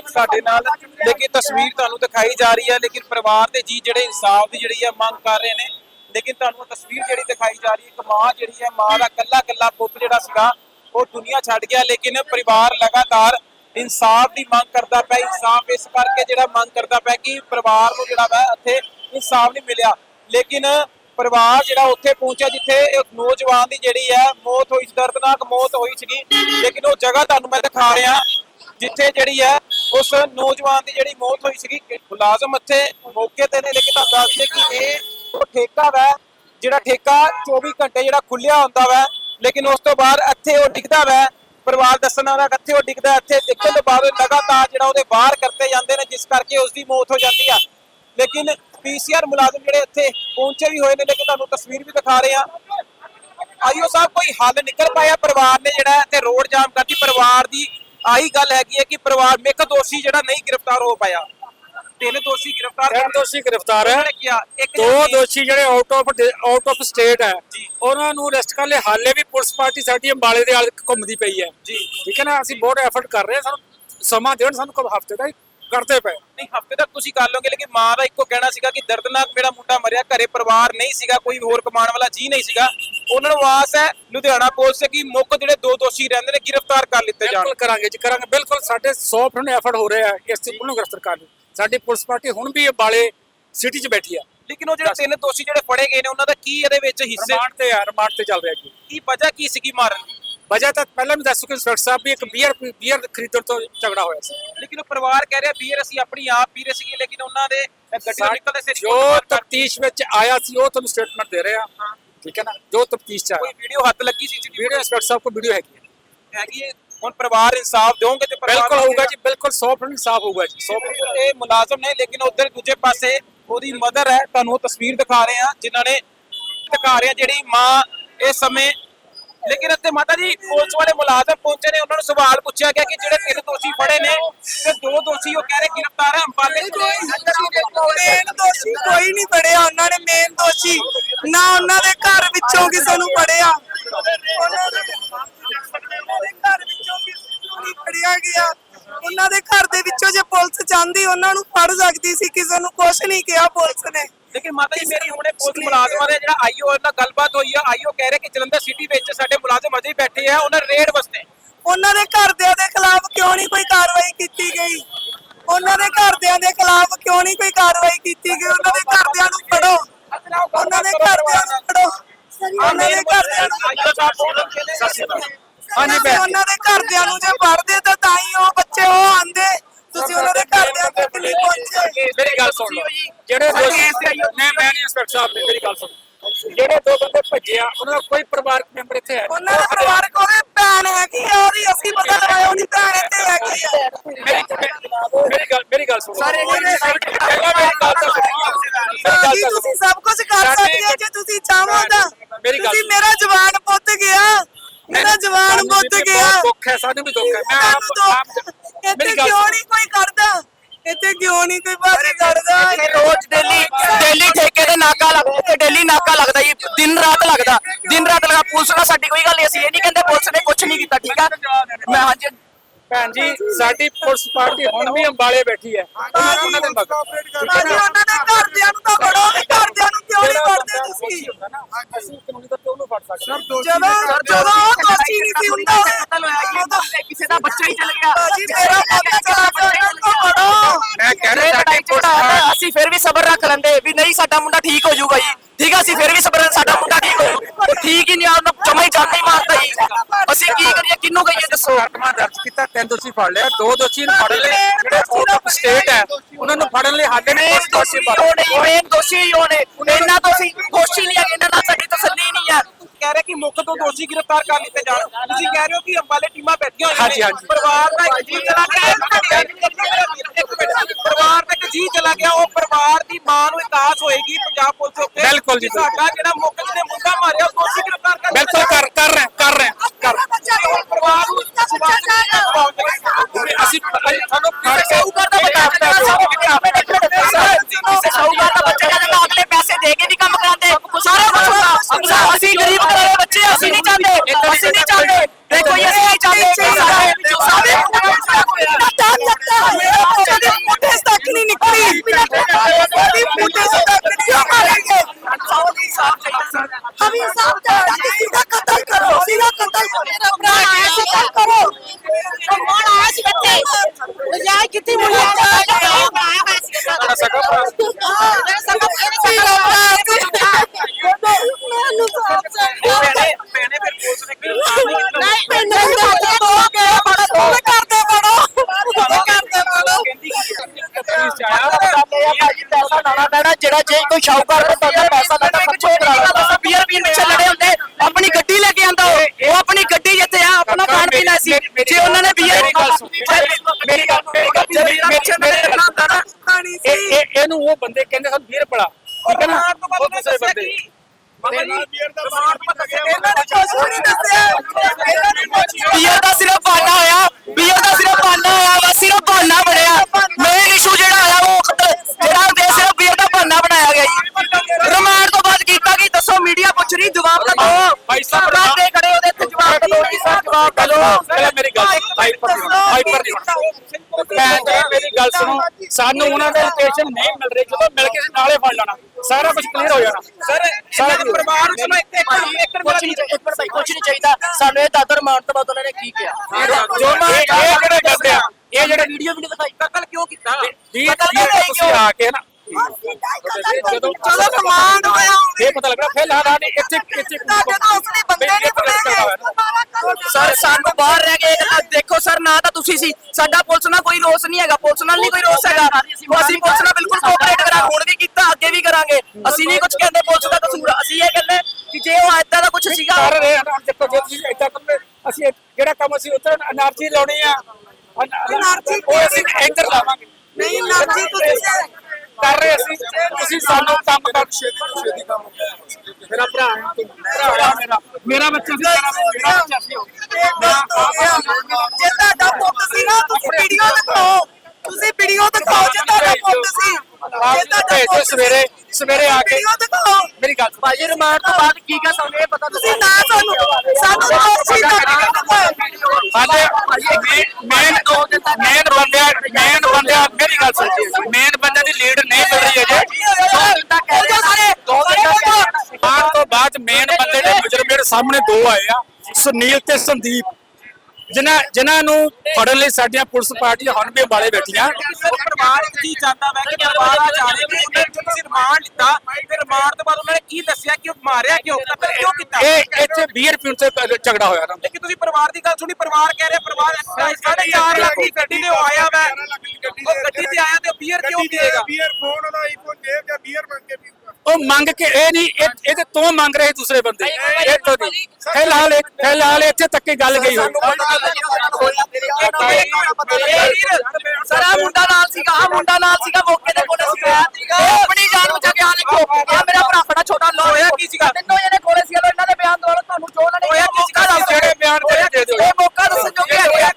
ਸਾਡੇ ਨਾਲ ਲੇਕਿਨ ਤਸਵੀਰ ਤੁਹਾਨੂੰ ਦਿਖਾਈ ਜਾ ਰਹੀ ਹੈ ਲੇਕਿਨ ਪਰਿਵਾਰ ਦੇ ਜੀ ਜਿਹੜੇ ਇਨਸਾਫ ਦੀ ਜਿਹੜੀ ਹੈ ਮੰਗ ਕਰ ਰਹੇ ਨੇ ਲੇਕਿਨ ਤੁਹਾਨੂੰ ਤਸਵੀਰ ਜਿਹੜੀ ਦਿਖਾਈ ਜਾ ਰਹੀ ਹੈ ਇੱਕ ਮਾਂ ਜਿਹੜੀ ਹੈ ਮਾਂ ਦਾ ਕੱਲਾ ਕੱਲਾ ਪੁੱਤ ਜਿਹੜਾ ਸੀਗਾ ਉਹ ਦੁਨੀਆ ਛੱਡ ਗਿਆ ਲੇਕਿਨ ਪਰਿਵਾਰ ਲਗਾਤਾਰ ਇਨਸਾਫ ਦੀ ਮੰਗ ਕਰਦਾ ਪਿਆ ਇਨਸਾਫ ਇਸ ਕਰਕੇ ਜਿਹੜਾ ਮੰਗ ਕਰਦਾ ਪਿਆ ਕਿ ਪਰਿਵਾਰ ਨੂੰ ਜਿਹੜਾ ਵਾ ਇੱਥੇ ਇਨਸਾਫ ਨਹੀਂ ਮਿਲਿਆ। ਲੇਕਿਨ ਪਰਿਵਾਰ ਜਿਹੜਾ ਉੱਥੇ ਪਹੁੰਚਿਆ ਜਿੱਥੇ ਇੱਕ ਨੌਜਵਾਨ ਦੀ ਜਿਹੜੀ ਹੈ ਮੌਤ ਹੋਈ ਸੀ, ਦਰਦਨਾਕ ਮੌਤ ਹੋਈ ਸੀਗੀ ਲੇਕਿਨ ਉਹ ਜਗ੍ਹਾ ਤੁਹਾਨੂੰ ਮੈਂ ਦਿਖਾ ਰਿਹਾ ਜਿੱਥੇ ਜਿਹੜੀ ਹੈ ਉਸ ਨੌਜਵਾਨ ਦੀ ਜਿਹੜੀ ਮੌਤ ਹੋਈ ਸੀਗੀ ਮੁਲਾਜ਼ਮ ਇੱਥੇ ਮੌਕੇ ਤੇ ਨੇ ਲੇਕਿਨ ਤੁਹਾਨੂੰ ਦੱਸਦੇ ਕਿ ਇਹ ਠੇਕਾ ਵਾ, ਜਿਹੜਾ ਠੇਕਾ 24 ਘੰਟੇ ਜਿਹੜਾ ਖੁੱਲਿਆ ਹੁੰਦਾ ਵਾ, ਲੇਕਿਨ ਉਸ ਤੋਂ ਬਾਅਦ ਇੱਥੇ ਉਹ ਡਿੱਗਦਾ ਵਾ, ਪਰਿਵਾਰ ਦੱਸਣ ਵਾਲਾ ਇੱਥੇ ਉਹ ਡਿੱਗਦਾ, ਇੱਥੇ ਡਿੱਗਣ ਤੋਂ ਬਾਅਦ ਲਗਾਤਾਰ ਜਿਹੜਾ ਉਹਦੇ ਬਾਹਰ ਕਰਤੇ ਜਾਂਦੇ ਨੇ, ਜਿਸ ਕਰਕੇ ਉਸ ਦੀ ਮੌਤ ਹੋ ਜਾਂਦੀ ਆ। ਲੇਕਿਨ ਪੀਸੀਆਰ ਮੁਲਾਜ਼ਮ ਜਿਹੜੇ ਇੱਥੇ ਪਹੁੰਚੇ ਵੀ ਹੋਏ ਨੇ, ਲੇਕਿਨ ਤੁਹਾਨੂੰ ਤਸਵੀਰ ਵੀ ਦਿਖਾ ਰਹੇ ਆ ਆਈਓ ਸਾਹਿਬ, ਕੋਈ ਹੱਲ ਨਿਕਲ ਪਾਇਆ? ਪਰਿਵਾਰ ਨੇ ਜਿਹੜਾ ਇੱਥੇ ਰੋਡ ਜਾਮ ਕਰਤੀ, ਪਰਿਵਾਰ ਦੀ ਆਹੀ ਗੱਲ ਹੈਗੀ ਹੈ ਕਿ ਪਰਿਵਾਰ ਮੇਕ ਦੋਸ਼ੀ ਜਿਹੜਾ ਨਹੀਂ ਗ੍ਰਿਫਤਾਰ ਹੋ ਪਾਇਆ। ਤਿੰਨ ਦੋਸ਼ੀ ਗ੍ਰਿਫਤਾਰ ਤਿੰਨ ਦੋਸ਼ੀ ਗ੍ਰਿਫਤਾਰ ਉਹਨਾਂ ਦੋ ਜਿਹੜੀ- ਦੋਸ਼ੀ ਜਿਹੜੇ out of out of state ਹੈ। ਜੀ। ਉਹਨਾਂ ਨੂੰ ਅਰੈਸਟ ਕਰ ਲਿਆ ਹਾਲੇ ਵੀ ਪੁਲਿਸ ਪਾਰਟੀ ਸਾਡੀ ਅੰਬਾਲੇ ਦੇ ਆਲੇ ਘੁੰਮਦੀ ਪਈ ਹੈ। ਜੀ। ਠੀਕ ਹੈ ਨਾ? ਅਸੀਂ ਬਹੁਤ ਐਫਰਟ ਕਰ ਰਹੇ ਹਾਂ। ਸਾਨੂੰ ਸਮਾਂ ਦੇਣ ਸਾਨੂੰ ਕੋਈ ਹਫ਼ਤੇ ਦਾ ਹੀ ਕਰਦੇ ਪਏ। ਨਹੀਂ ਹਫ਼ਤੇ ਤੱਕ ਤੁਸੀਂ ਕਰ ਲਓਗੇ ਲੇਕਿਨ ਮਾਂ ਦਾ ਇੱਕੋ ਕਹਿਣਾ ਸੀਗਾ ਕਿ ਦਰਦਨਾਕ ਮੇਰਾ ਮੁੰਡਾ ਮਰਿਆ ਘਰੇ ਪਰਿਵਾਰ ਨਹੀਂ ਸੀਗਾ ਕੋਈ ਹੋਰ ਕਮਾਉਣ ਵਾਲਾ ਜੀ ਨਹੀਂ ਸੀਗਾ। ਉਹਨਾਂ ਨੂੰ ਆਸ ਹੈ ਲੁਧਿਆਣਾ ਪੁਲਿਸ ਕਿ ਮੁੱਖ ਜਿਹੜੇ ਦੋ ਦੋਸ਼ੀ ਰਹਿੰਦੇ ਨੇ ਗ੍ਰਿਫਤਾਰ ਕਰ ਲਿੱਤੇ ਜਾਣ। ਬਿਲਕੁਲ ਕਰਾਂਗੇ ਜੀ ਕਰਾਂਗੇ। ਬਿਲਕੁਲ ਸਾਡੇ 100% ਐਫਰਟ ਹੋ ਰਿਹਾ ਹੈ ਇਸ ਚੀਜ਼ ਨੂੰ ਗ੍ਰਿਫਤਾਰ ਲਈ ਸਾਡੀ ਪੁਲਿਸ ਪਾਰਟੀ ਹੁਣ ਵੀ ਅੰਬਾਲੇ ਸਿਟੀ 'ਚ ਬੈਠੀ ਆ। ਲੇਕਿਨ ਉਹ ਜਿਹੜੇ ਤਿੰਨ ਦੋਸ਼ੀ ਜਿਹੜੇ ਫੜੇ ਗਏ ਨੇ ਉਹਨਾਂ ਦਾ ਕੀ ਇਹਦੇ ਵਿੱਚ ਹਿੱਸੇ ਰਿਮਾਂਡ ਤੇ ਆ ਰਿਮਾਂਡ ਤੇ ਚੱਲ ਰਿਹਾ ਜੀ। ਕੀ ਵਜ੍ਹਾ ਕੀ ਸੀਗੀ ਮਾਰਨ ਦੀ? ਵਜ੍ਹਾ ਤਾਂ ਪਹਿਲਾਂ ਵੀ ਦੱਸ ਚੁੱਕੇ ਇੰਸਪੈਕਟਰ ਸਾਹਿਬ ਵੀ ਇੱਕ ਬੀਅਰ ਬੀਅਰ ਖਰੀਦਣ ਤੋਂ ਝਗੜਾ ਹੋਇਆ ਸੀ। ਲੇਕਿਨ ਉਹ ਪਰਿਵਾਰ ਕਹਿ ਰਿਹਾ ਵੀਰ ਅਸੀਂ ਆਪਣੀ ਆਪ ਪੀ ਰਹੇ ਸੀਗੇ ਲੇਕਿਨ ਉਹਨਾਂ ਦੇ ਗੱਡੀ ਤੋਂ ਨਿਕਲਦੇ ਸੀ ਜੋ ਤਫਤੀਸ਼ ਵਿੱਚ ਆਇਆ ਸੀ ਉਹ ਤੁਹਾਨੂੰ ਸਟੇਟਮੈਂਟ ਦੇ ਰਹੇ। ਆ ਠੀਕ ਹੈ ਨਾ? ਜੋ ਤਫਤੀਸ਼ ਚ ਕੋਈ ਆਇਆ ਵੀਡੀਓ ਹੱਥ ਲੱਗੀ ਸੀ ਵੀਡੀਓ ਇੰਸਪੈਕਟਰ ਸਾਹਿਬ ਕੋਲ ਵੀਡੀਓ ਹੈਗੀ ਹੈ। ਹੈਗੀ ਹੈ? ਹੁਣ ਪਰਿਵਾਰ ਇਨਸਾਫ ਦੇਵੋਗੇ ਤੇ ਪਰਿਵਾਰ ਬਿਲਕੁਲ ਹੋਊਗਾ ਜੀ ਬਿਲਕੁਲ 100% ਸਾਫ਼ ਹੋਊਗਾ ਜੀ 100% ਇਹ ਮੁਲਾਜ਼ਮ ਨੇ ਲੇਕਿਨ ਉਧਰ ਦੂਜੇ ਪਾਸੇ ਉਹਦੀ ਮਦਰ ਹੈ ਤੁਹਾਨੂੰ ਉਹ ਤਸਵੀਰ ਦਿਖਾ ਰਹੇ ਆ ਜਿਨ੍ਹਾਂ ਨੇ ਦਿਖਾ ਰਹੇ ਆ ਜਿਹੜੀ ਮਾਂ ਇਸ ਸਮੇਂ ਲੇਕਿਨ ਇੱਥੇ ਮਾਤਾ ਜੀ ਪੁਲਿਸ ਵਾਲੇ ਮੁਲਾਜ਼ਮ ਪਹੁੰਚੇ ਨੇ ਉਹਨਾਂ ਨੂੰ ਸਵਾਲ ਪੁੱਛਿਆ ਗਿਆ ਕਿ ਜਿਹੜੇ ਤਿੰਨ ਦੋਸ਼ੀ ਫੜੇ ਨੇ ਤੇ ਦੋ ਦੋਸ਼ੀ ਉਹ ਕਹਿ ਰਹੇ ਗ੍ਰਿਫਤਾਰ ਹੈ ਅੰਬਾਲੇ ਮੇਨ ਦੋਸ਼ੀ ਕੋਈ ਨਹੀਂ ਫੜਿਆ ਉਹਨਾਂ ਨੇ ਮੇਨ ਦੋਸ਼ੀ। ਨਾ ਉਹਨਾਂ ਦੇ ਘਰ ਵਿੱਚੋਂ ਕਿਸੇ ਨੂੰ ਫੜਿਆ। ਉਹਨਾਂ ਦੇ ਘਰ ਨਹੀਂ ਫੜਿਆ ਗਿਆ। ਉਹਨਾਂ ਦੇ ਘਰ ਦੇ ਵਿੱਚੋਂ ਜੇ ਪੁਲਿਸ ਚਾਹੁੰਦੀ ਉਹਨਾਂ ਨੂੰ ਫੜ ਸਕਦੀ ਸੀ ਕਿਸੇ ਨੂੰ ਕੁਝ ਨਹੀਂ ਕਿਹਾ ਪੁਲਿਸ ਨੇ। ਲੇਕਿਨ ਮਾਤਾ ਜੀ ਮੇਰੀ ਹੁਣੇ ਪੁਲਿਸ ਮੁਲਾਜ਼ਮਾਂ ਦੇ ਜਿਹੜਾ ਆਈਓ ਨਾਲ ਗੱਲਬਾਤ ਹੋਈ ਆ। ਆਈਓ ਕਹਿ ਰਹੇ ਕਿ ਜਲੰਧਰ ਸਿਟੀ ਵਿੱਚ ਸਾਡੇ ਮੁਲਾਜ਼ਮ ਅਜੇ ਬੈਠੇ ਆ ਉਹਨਾਂ ਰੇਡ ਵਾਸਤੇ। ਉਹਨਾਂ ਦੇ ਘਰਦਿਆਂ ਦੇ ਖਿਲਾਫ ਕਿਉਂ ਨਹੀਂ ਕੋਈ ਕਾਰਵਾਈ ਕੀਤੀ ਗਈ? ਉਹਨਾਂ ਦੇ ਘਰਦਿਆਂ ਦੇ ਖਿਲਾਫ ਕਿਉਂ ਨਹੀਂ ਕੋਈ ਕਾਰਵਾਈ ਕੀਤੀ ਗਈ? ਉਹਨਾਂ ਦੇ ਘਰਦਿਆਂ ਨੂੰ ਫੜੋ। ਉਹਨਾਂ ਦੇ ਘਰਦਿਆਂ ਨੂੰ ਫੜੋ। ਉਹਨਾਂ ਦੇ ਘਰਦਿਆਂ ਨੂੰ ਆਈਓ ਸਾਹਿਬ ਬੋਲਣ ਕਹਿੰਦੇ ਹਾਂਜੀ ਉਹਨਾਂ ਦੇ ਘਰਦਿਆਂ ਨੂੰ ਜੇ ਫੜਦੇ ਤਾਂ ਤਾਂ ਹੀ ਉਹ ਬੱਚੇ ਉਹ ਆਂਦੇ ਤੁਸੀਂ ਉਹਨਾਂ ਦੇ ਘਰਦਿਆਂ ਤੱਕ ਨਹੀਂ ਪਹੁੰਚੇ। ਮੇਰੀ ਗੱਲ ਸੁਣ ਲਓ। ਜਿਹੜੇ ਦੋਸ਼ੀ ਨਹੀਂ ਮੈਂ ਨਹੀਂ ਇੰਸਪੈਕਟਰ ਸਾਹਿਬ ਨੇ ਮੇਰੀ ਗੱਲ ਸੁਣ। ਜਿਹੜੇ ਦੋ ਬੰਦੇ ਭੱਜੇ ਆ ਉਹਨਾਂ ਦਾ ਕੋਈ ਪਰਿਵਾਰਕ ਮੈਂਬਰ ਇੱਥੇ ਹੈ ਉਹਨਾਂ ਦਾ ਪਰਿਵਾਰ ਕੋਲੇ ਭੈਣ ਹੈਗੀ ਆ ਉਹਦੀ ਅਸੀਂ ਪਤਾ ਲਗਾਇਆ ਉਹਦੀ ਭੈਣ ਇੱਥੇ ਹੈਗੀ ਆ। ਮੇਰੀ ਮੇਰੀ ਗੱਲ ਮੇਰੀ ਗੱਲ ਸੁਣੋ। ਸਾਰੇ ਪਹਿਲਾਂ ਮੇਰੀ ਗੱਲ ਤਾਂ ਸੁਣੋ। ਮੇਰੀ ਗੱਲ ਹਾਂਜੀ ਤਾਂ ਤੁਸੀਂ ਸੁਣੋ ਸਭ ਕੁਝ ਕਰ ਸਾਡੇ ਸਕਦੇ ਹੋ ਜੇ ਤੁਸੀਂ ਚਾਹੋ ਤਾਂ। ਮੇਰੀ ਗੱਲ ਤੁਸੀਂ। ਮੇਰਾ ਜਵਾਨ ਪੁੱਤ ਗਿਆ। ਮੇਰਾ ਜਵਾਨ ਵੀ ਗਿਆ। ਦੁੱਖ ਹੈ ਸਾਨੂੰ ਵੀ ਦੁੱਖ ਹੈ। ਮੈਂ ਆਪ ਇੱਥੇ ਕਿਉਂ। ਨਹੀਂ ਕੋਈ ਕਰਦਾ? ਇੱਥੇ ਕਿਉਂ ਨਹੀਂ ਕੋਈ ਬਾਤ ਕਰਦਾ ਇੱਥੇ ਰੋਜ਼ ਡੇਲੀ ਡੇਲੀ ਠੇਕੇ ਤੇ ਨਾਕਾ ਲੱਗਦਾ ਇੱਥੇ ਡੇਲੀ ਨਾਕਾ ਲੱਗਦਾ ਜੀ। ਦਿਨ ਰਾਤ ਲੱਗਦਾ। ਦਿਨ ਰਾਤ ਲਗਾ ਪੁਲਿਸ ਨਾਲ ਸਾਡੀ ਕੋਈ ਗੱਲ ਨਹੀਂ। ਅਸੀਂ ਇਹ ਨਹੀਂ ਕਹਿੰਦੇ ਪੁਲਿਸ ਨੇ ਕੁਝ ਨਹੀਂ ਕੀਤਾ ਠੀਕ ਆ? ਮੈਂ ਹਾਂਜੀ। ਭੈਣ ਜੀ ਸਾਡੀ ਪੁਲਿਸ ਪਾਰਟੀ ਹੁਣ ਵੀ ਅੰਬਾਲੇ ਬੈਠੀ ਹੈ। ਉਹਨਾਂ ਦੇ ਮਗਰ। ਉਹਨਾਂ ਦੇ ਘਰਦਿਆਂ ਨੂੰ ਤਿੰਨ ਦੋਸ਼ੀ ਫੜ ਲਿਆ ਦੋ ਦੋਸ਼ੀ ਨੂੰ ਫੜ ਲਿਆ ਜਿਹੜੇ ਆਊਟ ਆਫ ਸਟੇਟ ਹੈ ਉਹਨਾਂ ਨੂੰ ਫੜਨ ਲਈ ਨਹੀਂ ਮੇਨ ਪੁਲਿਸ ਦੋਸ਼ੀ ਦੋਸ਼ੀ ਨੇ ਮੇਨ ਦੋਸ਼ੀ ਹੀ ਨੇ। ਇਹਨਾਂ ਤੋਂ ਅਸੀਂ ਦੋਸ਼ੀ ਨਹੀਂ ਹੈਗੇ ਇਹਨਾਂ ਨਾਲ ਸਾਡੀ ਤਸੱਲੀ ਨਹੀਂ ਹੈ। ਕਹਿ ਰਹੇ ਕਿ ਮੁੱਖ ਤੋਂ ਦੋਸ਼ੀ ਗ੍ਰਿਫਤਾਰ ਕਰ ਲਿੱਤੇ ਜਾਣ। ਤੁਸੀਂ ਕਹਿ ਰਹੇ ਹੋ ਕਿ ਅੰਬਾਲੇ ਟੀਮਾਂ ਬੈਠੀਆਂ ਹੋਈਆਂ ਹਾਂਜੀ, ਨੇ। ਹਾਂਜੀ। ਪਰਿਵਾਰ ਦਾ ਇੱਕ ਜੀ ਚਲਾ ਗਿਆ। ਪਰਿਵਾਰ ਦਾ ਇੱਕ ਜੀ ਚਲਾ ਗਿਆ। ਉਹ ਪਰਿਵਾਰ ਦੀ ਮਾਂ ਨੂੰ ਇਕਾਸ ਹੋਏਗੀ ਪੰਜਾਬ ਪੁਲਿਸ ਉੱਤੇ ਬਿਲਕੁਲ ਜੀ, ਸਾਡਾ ਜਿਹੜਾ ਮੁੱਖ ਜਿਹਨੇ ਮੁੰਡਾ ਮਾਰਿਆ ਦੋਸ਼ੀ ਗ੍ਰਿਫਤਾਰ ਕਰ ਬਿਲਕੁਲ ਕਰ ਕਰ ਰਹੇ। ਸ਼ਾਹੂਕਾਰ ਦਾ ਬੱਚਾ ਜਦੋਂ ਅਗਲੇ ਪੈਸੇ ਦੇ ਕੇ ਨਹੀਂ ਕੰਮ ਕਰਾਉਂਦੇ ਸਾਰਾ ਕੁਝ ਹੁੰਦਾ ਅਸੀਂ ਗਰੀਬ ਘਰਾਂ ਦੇ ਬੱਚੇ ਅਸੀਂ ਨਹੀਂ ਚਾਹੁੰਦੇ ਅਸੀਂ ਨਹੀਂ ਚਾਹੁੰਦੇ ਦੇਖੋ ਇਹ ਅਸੀਂ ਨਹੀਂ ਚਾਹੁੰਦੇ ਸਾਡੇ ਸਾਡੇ ਦਾ ਟਾਈਮ ਲੱਗਦਾ ਹੈ ਮੇਰੇ ਬੱਚੇ ਦੇ ਮੁੱਠੇ ਤੱਕ ਨਹੀਂ ਨਿਕਲੀ ਮੇਰੀ ਮੁੱਠੇ ਤੱਕ ਨਹੀਂ ਆ ਰਹੀ ਹੈ ਹਮੇ ਸਾਫ਼ ਚਾਹੀਦਾ ਹਮੇ ਸਾਫ਼ ਚਾਹੀਦਾ ਇਹ ਇਹ- ਇਹਨੂੰ ਉਹ ਬੰਦੇ ਕਹਿੰਦੇ ਸਾਨੂੰ ਵੀਰ ਪੜਾ ਠੀਕ ਹੈ ਨਾ? ਉਹ ਦੱਸਿਆ ਬੰਦੇ। ਵੀ ਵੀ ਬੀਅਰ ਦਾ ਸਿਰਫ ਬਾਨਾ ਹੋਇਆ। ਬੀਅਰ ਦਾ ਸਿਰਫ ਬਾਨਾ ਹੋਇਆ ਬਸ ਸਿਰਫ ਬਾਨਾ ਬਣਿਆ। ਮੇਨ ਇਸ਼ੂ ਜਿਹੜਾ ਆਇਆ ਉਹ ਜਿਹੜਾ ਦੇ ਸਿਰਫ ਬੀਅਰ ਦਾ ਬਾਨਾ ਬਣਾਇਆ ਗਿਆ ਜੀ। ਰਿਮਾਂਡ ਤੋਂ ਬਾਅਦ ਕੀਤਾ ਕੀ? ਦੱਸੋ ਮੀਡੀਆ ਪੁੱਛ ਰਹੀ ਜਵਾਬ ਤਾਂ ਦਿਓ। ਭਾਈ ਸਾਹਿਬ, ਉਹਦੇ ਇੱਥੇ ਜਵਾਬ ਤਾਂ ਦਿਓ। ਪਹਿਲਾਂ ਮੇਰੀ ਗੱਲ ਹਾਈਪਰ ਨਹੀਂ ਹਾਈਪਰ ਨਹੀਂ ਭੈਣ ਜੀ ਮੇਰੀ ਗੱਲ ਸੁਣੋ ਸਾਨੂੰ ਉਹਨਾਂ ਦੇ ਲੋਕੇਸ਼ਨ ਨਹੀਂ ਮਿਲ ਰਹੀ ਜਦੋਂ ਮਿਲ ਕੇ ਨਾਲੇ ਫੜ ਲੈਣਾ। ਸਾਰਾ ਕੁਝ ਕਲੀਅਰ ਹੋ ਜਾਣਾ। ਸਰ ਸਾਰਾ ਪਰਿਵਾਰ ਨੂੰ ਸੁਣੋ ਇੱਕ ਇੱਕ ਕੁਛ ਨਹੀਂ ਇੱਕ ਭਾਈ ਕੁਛ ਨਹੀਂ ਚਾਹੀਦਾ। ਸਾਨੂੰ ਇਹ ਦਾਦਰ ਮਾਰਨ ਤੋਂ ਬਾਅਦ ਉਹਨਾਂ ਨੇ ਕੀ ਕਿਹਾ। ਜੋ ਇਹ ਇਹ ਕਿਹੜੇ ਕਰਦੇ ਆ ਇਹ ਜਿਹੜੇ ਵੀਡੀਓ ਵੀ ਨਹੀਂ ਦਿਖਾਈ ਕਤਲ ਕਿਉਂ ਕੀਤਾ ਵੀਰ ਤੁਸੀਂ ਆ ਕੇ ਨਾ ਜਦੋਂ ਕਮਾਂਡ ਹੋਇਆ ਇਹ ਪਤਾ ਲੱਗਣਾ ਫਿਰ ਲਾਦਾ ਨਹੀਂ ਇੱਥੇ ਇੱਥੇ ਜਦੋਂ ਉਸਨੇ ਬੰਦੇ ਨੇ ਫੜਿਆ ਸਰ ਸਾਨੂੰ ਬਾਹਰ ਰਹਿ ਗਏ ਦੇਖੋ ਸਰ ਨਾ ਤਾਂ ਤੁਸੀਂ ਸੀ ਸਾਡਾ ਪੁਲਿਸ ਨਾਲ ਕੋਈ ਰੋਸ ਨਹੀਂ ਹੈਗਾ ਪੁਲਿਸ ਨਾਲ ਨਹੀਂ ਕੋਈ ਰੋਸ ਹੈਗਾ। ਅਸੀਂ ਪੁਲਿਸ ਨਾਲ ਬਿਲਕੁਲ ਕੋਆਪਰੇਟ ਕਰਾਂ ਹੁਣ ਵੀ ਕੀਤਾ ਅੱਗੇ ਵੀ ਕਰਾਂਗੇ। ਅਸੀਂ ਨਹੀਂ ਕੁਝ ਕਹਿੰਦੇ ਪੁਲਿਸ ਦਾ ਕਸੂਰ ਅਸੀਂ ਇਹ ਕਹਿੰਦੇ ਕਿ ਜੇ ਉਹ ਐਦਾਂ ਦਾ ਕੁਝ ਸੀਗਾ ਕਰ ਰਹੇ ਹਨ ਦੇਖੋ ਜੇ ਤੁਸੀਂ ਐਦਾਂ ਕੰਮ ਅਸੀਂ ਜਿਹੜਾ ਕੰਮ ਅਸੀਂ ਉੱਥੇ ਅਨਾਰਜੀ ਲਾਉਣੀ ਆ ਅਨਾਰਜੀ ਉਹ ਅਸੀਂ ਇੱਧਰ ਲਾਵਾਂਗੇ। ਨਹੀਂ ਅਨਾਰਜੀ ਤੁਸੀਂ ਕਰ ਰਹੇ ਅਸੀਂ। ਤੁਸੀਂ ਸਾਨੂੰ ਕੰਮ ਕਰ ਛੇਤੀ ਕੰਮ ਮੇਰਾ ਭਰਾ ਤੂੰ ਮੇਰਾ ਮੇਰਾ ਬੱਚਾ ਸੀ ਮੇਰਾ ਬੱਚਾ ਸੀ। ਜੇ ਤੁਹਾਡਾ ਪੁੱਤ ਸੀ ਨਾ ਤੁਸੀਂ ਵੀਡੀਓ ਦਿਖਾਓ। ਤੁਸੀਂ ਵੀਡੀਓ ਦਿਖਾਓ ਜੇ ਤੁਹਾਡਾ ਪੁੱਤ ਸੀ ਜੀ ਸਵੇਰੇ ਸਵੇਰੇ ਆ ਕੇ। ਮੇਰੀ ਗੱਲ ਸੁਣ। ਭਾਜੀ ਰਿਮਾਂਡ ਤੋਂ ਬਾਅਦ ਕੀ ਕਹ ਇਹ ਪਤਾ ਤੁਸੀਂ ਨਾ ਸਾਨੂੰ ਸਾਨੂੰ ਦੋਸ਼ੀ ਨਾ ਹਾਲੇ ਮੇਨ ਮੇਨ ਬੰਦਿਆ ਮੇਨ ਬੰਦਿਆ ਮੇਰੀ ਗੱਲ ਸੁਣ ਮੇਨ ਦੀ ਲੀਡ ਨਹੀਂ ਮਿਲ ਰਹੀ ਅਜੇ। ਆਉਣ ਤੋਂ ਬਾਅਦ ਮੇਨ ਬੰਦੇ ਦੇ ਮੁਜਰਮ ਸਾਹਮਣੇ ਦੋ ਆਏ ਆ, ਸੁਨੀਲ ਤੇ ਸੰਦੀਪ। ਜਿਨ੍ਹਾਂ ਜਿਨ੍ਹਾਂ ਨੂੰ ਫੜਨ ਲਈ ਸਾਡੀਆਂ ਪੁਲਿਸ ਪਾਰਟੀਆਂ ਹੁਣ ਵੀ ਅੰਬਾਲੇ ਬੈਠੀਆਂ। ਪਰਿਵਾਰ ਕੀ ਚਾਹੁੰਦਾ ਮੈਂ ਕਿ ਪਰਿਵਾਰ ਆ ਚਾਹੇ ਕਿ ਉਹਨਾਂ ਨੇ ਤੁਸੀਂ ਰਿਮਾਂਡ ਲਿੱਤਾ ਤੇ ਰਿਮਾਂਡ ਤੋਂ ਬਾਅਦ ਉਹਨਾਂ ਨੇ ਕੀ ਦੱਸਿਆ ਕਿ ਉਹ ਮਾਰਿਆ ਕਿਉਂ? ਕਿਉਂ ਕੀਤਾ? ਇਹ ਇੱਥੇ 20 ਰੁਪਏ ਤੇ ਝਗੜਾ ਹੋਇਆ ਨਾ। ਲੇਕਿਨ ਤੁਸੀਂ ਪਰਿਵਾਰ ਦੀ ਗੱਲ ਸੁਣੀ ਪਰਿਵਾਰ ਕਹਿ ਰਿਹਾ ਪਰਿਵਾਰ ਸਾਢੇ ਚਾਰ ਲੱਖ ਦੀ ਗੱਡੀ ਤੇ ਆਇਆ ਮੈਂ ਉਹ ਗੱਡੀ ਤੇ ਆਇਆ ਤੇ ਉਹ ਬੀਅਰ ਕਿਉਂ ਪੀਏਗਾ। ਬੀਅਰ ਫੋਨ ਉਹਦਾ ਆਈਫੋਨ ਦੇ ਜਾਂ ਬੀਅਰ ਮੰਗ ਕੇ ਪੀਊਗਾ ਉਹ ਮੰਗ ਕੇ ਇਹ ਨਹੀਂ ਇਹ ਇਹਦੇ ਤੋਂ ਮੰਗ ਰਹੇ ਦੂਸਰੇ ਬੰਦੇ। ਇਹ ਤੋਂ ਨਹੀਂ ਫਿਲਹਾਲ ਇਹ- ਫਿਲਹਾਲ ਇੱਥੇ ਤੱਕ ਹੀ ਗੱਲ ਗਈ ਹੋਈ। ਸਰ ਆ ਮੁੰਡਾ ਨਾਲ ਸੀਗਾ। ਆ ਮੁੰਡਾ ਨਾਲ ਸੀਗਾ। ਮੌਕੇ ਤੇ ਕੋਲੇ ਸੀਗਾ। ਇਹ ਆਪਣੀ ਜਾਨ ਬਚਾ ਕੇ ਆ ਦੇਖੋ ਆ ਮੇਰਾ ਭਰਾ ਬੜਾ ਛੋਟਾ ਲੋ ਹੋਇਆ ਕੀ ਸੀਗਾ? ਤਿੰਨੋਂ ਜਣੇ ਕੋਲੇ ਸੀਗਾ। ਲੋ ਇਹਨਾਂ ਦੇ ਬਿਆਨ ਦਵਾਲੋ ਤੁਹਾਨੂੰ ਜੋ ਉਹਨਾਂ ਨੇ ਹੋਇਆ ਕੀ ਸੀਗਾ? ਮੌਕਾ ਦੱਸੋ। ਜਿਹੜੇ ਬਿਆਨ ਤੇਰੇ ਦੇ ਦਿਓ। ਇਹ ਮੌਕਾ ਦੱਸਣ ਜੋਗੇ ਹੈਗੇ ਆ।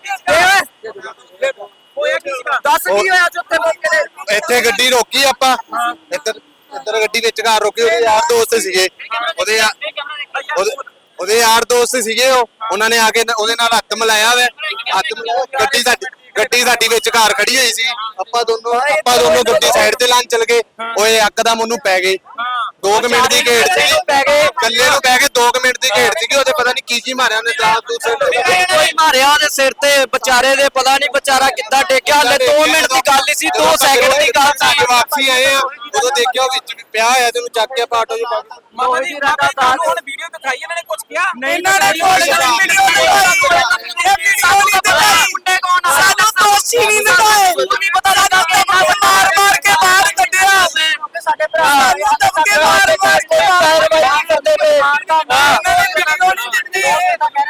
ਇਹ ਹੋਇਆ ਕੀ ਸੀਗਾ? ਦੱਸ ਕੀ ਹੋਇਆ ਜੋ ਉੱਤੇ ਮੌਕੇ ਤੇ? ਇੱਥੇ ਗੱਡੀ ਰੋਕੀ ਆਪਾਂ। ਗੱਡੀ ਵਿੱਚ ਘਰ ਰੋਕੀ ਉਹਦੇ ਯਾਰ ਦੋਸਤ ਸੀਗੇ। ਉਹਦੇ ਯਾ- ਉਹਦੇ ਉਹਦੇ ਯਾਰ ਦੋਸਤ ਸੀਗੇ ਉਹ। ਉਹਨਾਂ ਨੇ ਆ ਕੇ ਉਹਦੇ ਨਾਲ ਹੱਥ ਮਿਲਾਇਆ ਵੇ। ਹੱਥ ਮਿਲਾਇਆ ਗੱਡੀ ਸਾਡੀ ਗੱਡੀ ਸਾਡੀ ਵਿੱਚ ਘਰ ਖੜੀ ਹੋਈ ਸੀ। ਆਪਾਂ ਦੋਨੋਂ ਆਪਾਂ ਦੋਨੋਂ ਗੱਡੀ ਸਾਈਡ ਤੇ ਲਾਂ ਚਲ ਗਏ। ਓਏ ਇੱਕਦਮ ਉਹਨੂੰ ਪੈ ਗਏ। 2 ਮਿੰਟ ਦੀ ਘੇੜ ਸੀ ਪੈ ਗਏ। ਕੱਲੇ ਨੂੰ ਪੈ ਗਏ 2 ਮਿੰਟ ਦੀ ਘੇੜ ਸੀਗੀ ਉਹਦੇ ਪਤਾ ਨਹੀਂ ਕੀ ਕੀ ਮਾਰਿਆ ਉਹਨੇ ਦਾਤ ਦੂਸਰੇ ਕੋਈ ਮਾਰਿਆ ਉਹਦੇ ਸਿਰ ਤੇ ਵਿਚਾਰੇ ਦੇ ਪਤਾ ਨਹੀਂ ਵਿਚਾਰਾ ਕਿੱਦਾਂ ਡੇਗਿਆ ਹਲੇ 2 ਮਿੰਟ ਦੀ ਗੱਲ ਹੀ ਸੀ 2 ਸੈਕਿੰਡ ਦੀ ਗੱਲ ਸੀ। ਵਾਪਸੀ ਆਏ ਆ ਉਦੋਂ ਦੇਖਿਆ ਵਿੱਚ ਵੀ ਪਿਆ ਹੋਇਆ ਤੇ ਉਹਨੂੰ ਚੱਕ ਕੇ ਆਪਾਂ ਆਟੋ 'ਚ ਪਾ ਦਿੱਤਾ। ਮਾਮਾ ਜੀ ਮਾਮਾ ਜੀ ਤੁਹਾਨੂੰ ਹੁਣ ਵੀਡੀਓ ਦਿਖਾਈ ਇਹਨਾਂ ਨੇ ਕੁਝ ਕਿਹਾ ਇਹਨਾਂ ਨੇ ਕੋਈ ਵੀਡੀਓ ਨਹੀਂ ਦਿਖਾਈ। ਮੁੰਡੇ ਕੌਣ ਆ? ਸਾਨੂੰ ਦੋਸ਼ੀ ਨਹੀਂ ਦਿਖਾਏ। ਨਹੀਂ ਪਤਾ ਲੱਗਾ ਕਿ ਸਾਨੂੰ ਦਬ ਕੇ ਮਾਰ ਮਾਰ ਕੇ ਕਾਰਵਾਈ ਨਹੀਂ ਕਰਦੇ ਪਏ ਉਹਨਾਂ ਨੇ ਜਿੰਨੋਂ ਨਹੀਂ ਦਿੱਤੀ